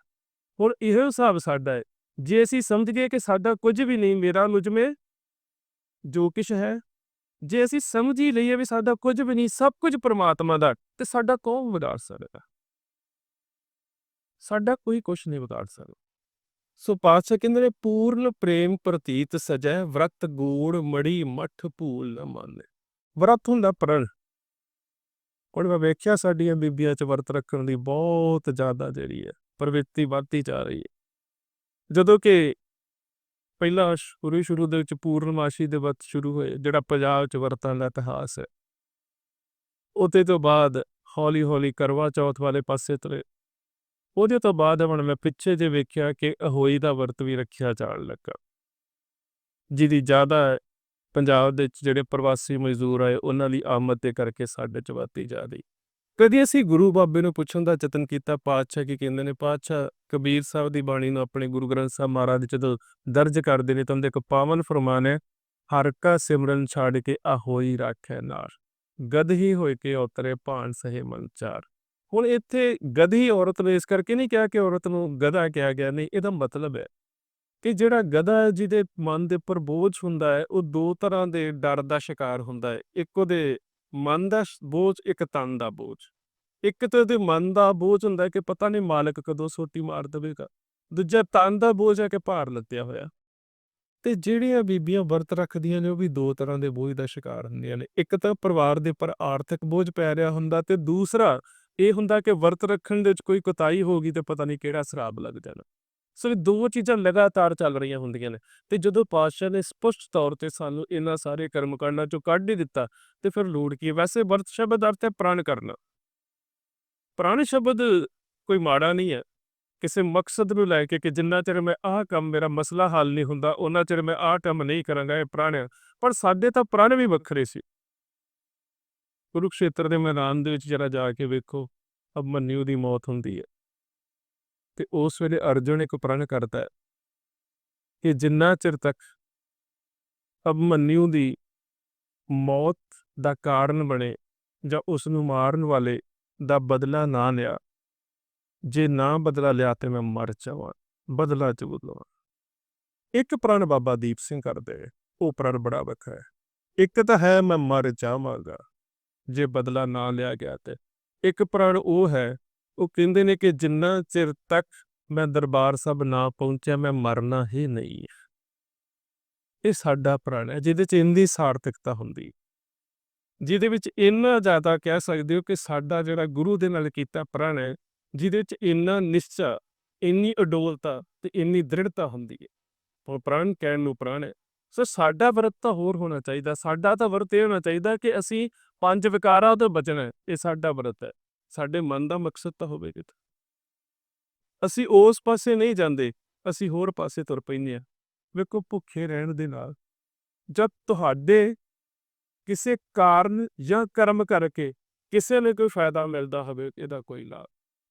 ਹੁਣ ਇਹੋ ਹਿਸਾਬ ਸਾਡਾ ਹੈ। ਜੇ ਅਸੀਂ ਸਮਝ ਗਏ ਕਿ ਸਾਡਾ ਕੁਝ ਵੀ ਨਹੀਂ ਮੇਰਾ ਮੁਝਮੇ ਜੋ ਕੁਛ ਹੈ। ਜੇ ਅਸੀਂ ਸਮਝ ਹੀ ਲਈਏ ਵੀ ਸਾਡਾ ਕੁਝ ਵੀ ਨਹੀਂ ਸਭ ਕੁਝ ਪ੍ਰਮਾਤਮਾ ਦਾ, ਤੇ ਸਾਡਾ ਕੌਣ ਵਿਗਾੜ ਸਕਦਾ? ਸਾਡਾ ਕੋਈ ਕੁਛ ਨਹੀਂ ਵਿਗਾੜ ਸਕਦਾ। ਸੋ ਪਾਤਸ਼ਾਹ ਕਹਿੰਦੇ ਨੇ, ਪੂਰਨ ਪ੍ਰੇਮ ਪ੍ਰਤੀਤ ਸਜੈ, ਵਰਤ ਗੂੜ ਮੜੀ ਮਠ ਭੂਲ ਨ ਮਾਨੇ। ਵਰਤ ਹੁੰਦਾ ਪ੍ਰਣ। ਹੁਣ ਮੈਂ ਵੇਖਿਆ ਸਾਡੀਆਂ ਬੀਬੀਆਂ 'ਚ ਵਰਤ ਰੱਖਣ ਦੀ ਬਹੁਤ ਜ਼ਿਆਦਾ ਜਿਹੜੀ ਹੈ, ਪ੍ਰਵਿਰਤੀ ਵੱਧਦੀ ਜਾ ਰਹੀ ਹੈ। ਜਦੋਂ ਕਿ ਪਹਿਲਾਂ ਸ਼ੁਰੂ ਸ਼ੁਰੂ ਦੇ ਵਿੱਚ ਪੂਰਨਮਾਸ਼ੀ ਦੇ ਵਰਤ ਸ਼ੁਰੂ ਹੋਏ, ਜਿਹੜਾ ਪੰਜਾਬ 'ਚ ਵਰਤਾਂ ਦਾ ਇਤਿਹਾਸ ਹੈ। ਉਹਦੇ ਤੋਂ ਬਾਅਦ ਹੌਲੀ ਹੌਲੀ ਕਰਵਾ ਚੌਥ ਵਾਲੇ ਪਾਸੇ ਤੁਰੇ। ਉਹਦੇ ਤੋਂ ਬਾਅਦ ਹੁਣ ਮੈਂ ਪਿੱਛੇ ਜੇ ਵੇਖਿਆ ਕਿ ਅਹੋਈ ਦਾ ਵਰਤ ਵੀ ਰੱਖਿਆ ਜਾਣ ਲੱਗਾ। ਜਿਹਦੀ ਜ਼ਿਆਦਾ ਪੰਜਾਬ ਦੇ ਜਿਹੜੇ ਪ੍ਰਵਾਸੀ ਮਜ਼ਦੂਰ ਆਏ, ਉਹਨਾਂ ਦੀ ਆਮਦ ਦੇ ਕਰਕੇ ਸਾਡੇ ਚ ਵੱਧਦੀ ਜਾ ਰਹੀ। ਕਦੀ ਅਸੀਂ ਗੁਰੂ ਬਾਬੇ ਨੂੰ ਪੁੱਛਣ ਦਾ ਯਤਨ ਕੀਤਾ, ਪਾਤਸ਼ਾਹ ਕੀ ਕਹਿੰਦੇ ਨੇ, ਪਾਤਸ਼ਾਹ ਕਬੀਰ ਸਾਹਿਬ ਦੀ ਬਾਣੀ ਨੂੰ ਆਪਣੇ ਗੁਰੂ ਗ੍ਰੰਥ ਸਾਹਿਬ ਮਹਾਰਾਜ ਜਦੋਂ ਦਰਜ ਕਰਦੇ ਨੇ ਤਾਂ ਉਹਦੇ ਇੱਕ ਪਾਵਨ ਫਰਮਾਨ ਹੈ, ਹਰ ਕਾ ਸਿਮਰਨ ਛੱਡ ਕੇ ਅਹੋਈ ਰੱਖੈ ਨਾਰ। ਗਦਹੀ ਹੋਏ ਕੇ ਉਤਰੇ ਭਾਣ ਸਹੇ ਮਨ ਚਾਰ। ਹੁਣ ਇੱਥੇ ਗਧੀ ਔਰਤ ਨੂੰ ਇਸ ਕਰਕੇ ਨਹੀਂ ਕਿਹਾ ਕਿ ਔਰਤ ਨੂੰ ਗਧਾ ਕਿਹਾ ਗਿਆ, ਨਹੀਂ, ਇਹਦਾ ਮਤਲਬ ਹੈ ਕਿ ਜਿਹੜਾ ਗਧਾ ਜਿਹਦੇ ਮਨ ਦੇ ਉੱਪਰ ਬੋਝ ਹੁੰਦਾ ਹੈ, ਉਹ ਦੋ ਤਰ੍ਹਾਂ ਦੇ ਡਰ ਦਾ ਸ਼ਿਕਾਰ ਹੁੰਦਾ ਹੈ। ਇੱਕ ਉਹਦੇ ਮਨ ਦਾ ਬੋਝ, ਇੱਕ ਤਨ ਦਾ ਬੋਝ। ਇੱਕ ਤਾਂ ਉਹਦੇ ਮਨ ਦਾ ਬੋਝ ਹੁੰਦਾ ਹੈ ਕਿ ਪਤਾ ਨਹੀਂ ਮਾਲਕ ਕਦੋਂ ਸੋਟੀ ਮਾਰ ਦੇਵੇਗਾ। ਦੂਜਾ ਤਨ ਦਾ ਬੋਝ ਹੈ ਕਿ ਭਾਰ ਲੱਦਿਆ ਹੋਇਆ। ਤੇ ਜਿਹੜੀਆਂ ਬੀਬੀਆਂ ਵਰਤ ਰੱਖਦੀਆਂ ਨੇ, ਉਹ ਵੀ ਦੋ ਤਰ੍ਹਾਂ ਦੇ ਬੋਝ ਦਾ ਸ਼ਿਕਾਰ ਹੁੰਦੀਆਂ ਨੇ। ਇੱਕ ਤਾਂ ਪਰਿਵਾਰ ਦੇ ਉੱਪਰ ਆਰਥਿਕ ਬੋਝ ਪੈ ਰਿਹਾ ਹੁੰਦਾ ਤੇ ਦੂਸਰਾ ਇਹ ਹੁੰਦਾ ਕਿ ਵਰਤ ਰੱਖਣ ਦੇ ਵਿੱਚ ਕੋਈ ਕੁਤਾਈ ਹੋ ਗਈ ਤੇ ਪਤਾ ਨਹੀਂ ਕਿਹੜਾ ਸਰਾਬ ਲੱਗ ਜਾਣਾ। ਸੋ ਇਹ ਦੋ ਚੀਜ਼ਾਂ ਲਗਾਤਾਰ ਚੱਲ ਰਹੀਆਂ ਹੁੰਦੀਆਂ ਨੇ ਤੇ ਜਦੋਂ ਪਾਤਸ਼ਾਹ ਨੇ ਸਪਸ਼ਟ ਤੌਰ ਤੇ ਸਾਨੂੰ ਇਹਨਾਂ ਸਾਰੇ ਕਰਮ ਕਾਂਡਾਂ ਚੋਂ ਕੱਢ ਹੀ ਦਿੱਤਾ ਤੇ ਫਿਰ ਲੋੜ ਕੀ ਹੈ? ਵੈਸੇ ਵਰਤ ਸ਼ਬਦ ਅਰਥ ਹੈ ਪ੍ਰਣ ਕਰਨਾ। ਪ੍ਰਣ ਸ਼ਬਦ ਕੋਈ ਮਾੜਾ ਨਹੀਂ ਹੈ। ਕਿਸੇ ਮਕਸਦ ਨੂੰ ਲੈ ਕੇ ਕਿ ਜਿੰਨਾ ਚਿਰ ਮੈਂ ਆਹ ਕੰਮ ਮੇਰਾ ਮਸਲਾ ਹੱਲ ਨਹੀਂ ਹੁੰਦਾ ਉਹਨਾਂ ਚਿਰ ਮੈਂ ਆਹ ਕੰਮ ਨਹੀਂ ਕਰਾਂਗਾ, ਇਹ ਪ੍ਰਾਣ ਹੈ। ਪਰ ਸਾਡੇ ਤਾਂ ਪ੍ਰਾਣ ਵੀ ਵੱਖਰੇ ਸੀ। ਕੁਰੂਕਸ਼ੇਤਰ ਦੇ ਮੈਦਾਨ ਦੇ ਵਿੱਚ ਜਰਾ ਜਾ ਕੇ ਵੇਖੋ ਅਭਮਨਿਊ ਦੀ ਮੌਤ ਹੁੰਦੀ ਹੈ। ਤੇ ਉਸ ਵੇਲੇ ਅਰਜੁਨ ਇੱਕ ਪ੍ਰਣ ਕਰਦਾ ਹੈ ਕਿ ਜਿੰਨਾ ਚਿਰ ਤੱਕ ਅਭਮਨਿਊ ਦੀ ਮੌਤ ਦਾ ਕਾਰਨ ਬਣੇ ਜਾਂ ਉਸ ਨੂੰ ਮਾਰਨ ਵਾਲੇ ਦਾ ਬਦਲਾ ਨਾ ਲਿਆ ਜੇ ਨਾ ਬਦਲਾ ਲਿਆ ਤੇ ਮੈਂ ਮਰ ਜਾਵਾਂ ਬਦਲਾ 'ਚ ਬਦਲਵਾਂ ਇੱਕ ਪ੍ਰਣ ਬਾਬਾ ਦੀਪ ਸਿੰਘ ਕਰਦੇ ਹੈ, ਉਹ ਪ੍ਰਣ ਬੜਾ ਵੱਖਰਾ ਹੈ। ਇੱਕ ਤਾਂ ਹੈ ਮੈਂ ਮਰ ਜਾਵਾਂਗਾ। ਜੇ ਬਦਲਾ ਨਾ ਲਿਆ ਗਿਆ ਤੇ। ਇੱਕ ਪ੍ਰਣ ਉਹ ਹੈ, ਉਹ ਕਹਿੰਦੇ ਨੇ ਕਿ ਜਿੰਨਾ ਚਿਰ ਤੱਕ ਮੈਂ ਦਰਬਾਰ ਸਾਹਿਬ ਨਾ ਪਹੁੰਚਿਆ, ਮੈਂ ਮਰਨਾ ਹੀ ਨਹੀਂ। ਇਹ ਸਾਡਾ ਪ੍ਰਣ ਹੈ, ਜਿਹਦੇ ਚ ਇੰਨੀ ਸਾਰਥਕਤਾ ਹੁੰਦੀ। ਜਿਹਦੇ ਵਿੱਚ ਇੰਨਾ ਜ਼ਿਆਦਾ ਕਹਿ ਸਕਦੇ ਹੋ ਕਿ ਸਾਡਾ ਜਿਹੜਾ ਗੁਰੂ ਦੇ ਨਾਲ ਕੀਤਾ ਪ੍ਰਣ ਹੈ, ਜਿਹਦੇ ਵਿੱਚ ਇੰਨਾ ਨਿਸ਼ਚਾ, ਇੰਨੀ ਅਡੋਲਤਾ ਤੇ ਇੰਨੀ ਦ੍ਰਿੜਤਾ ਹੁੰਦੀ ਹੈ। ਉਹ ਪ੍ਰਣ ਕਹਿਣ ਨੂੰ ਪ੍ਰਣ ਹੈ ਸੋ ਸਾਡਾ ਵਰਤ ਤਾਂ ਹੋਰ ਹੋਣਾ ਚਾਹੀਦਾ, ਸਾਡਾ ਤਾਂ ਵਰਤ ਇਹ ਹੋਣਾ ਚਾਹੀਦਾ ਕਿ ਅਸੀਂ ਪੰਜ ਵਿਕਾਰਾਂ ਤੋਂ ਬਚਣਾ ਇਹ ਸਾਡਾ ਵਰਤ ਹੈ। ਸਾਡੇ ਮਨ ਦਾ ਮਕਸਦ ਤਾਂ ਹੋਵੇ ਕਿਤੇ। ਅਸੀਂ ਉਸ ਪਾਸੇ ਨਹੀਂ ਜਾਂਦੇ, ਅਸੀਂ ਹੋਰ ਪਾਸੇ ਤੁਰ ਪੈਂਦੇ ਆ ਵੇਖੋ ਭੁੱਖੇ ਰਹਿਣ ਦੇ ਨਾਲ, ਜਦ ਤੁਹਾਡੇ ਕਿਸੇ ਕਾਰਨ ਜਾਂ ਕਰਮ ਕਰਕੇ ਕਿਸੇ ਨੂੰ ਕੋਈ ਫਾਇਦਾ ਮਿਲਦਾ ਹੋਵੇ, ਇਹਦਾ ਕੋਈ ਲਾਭ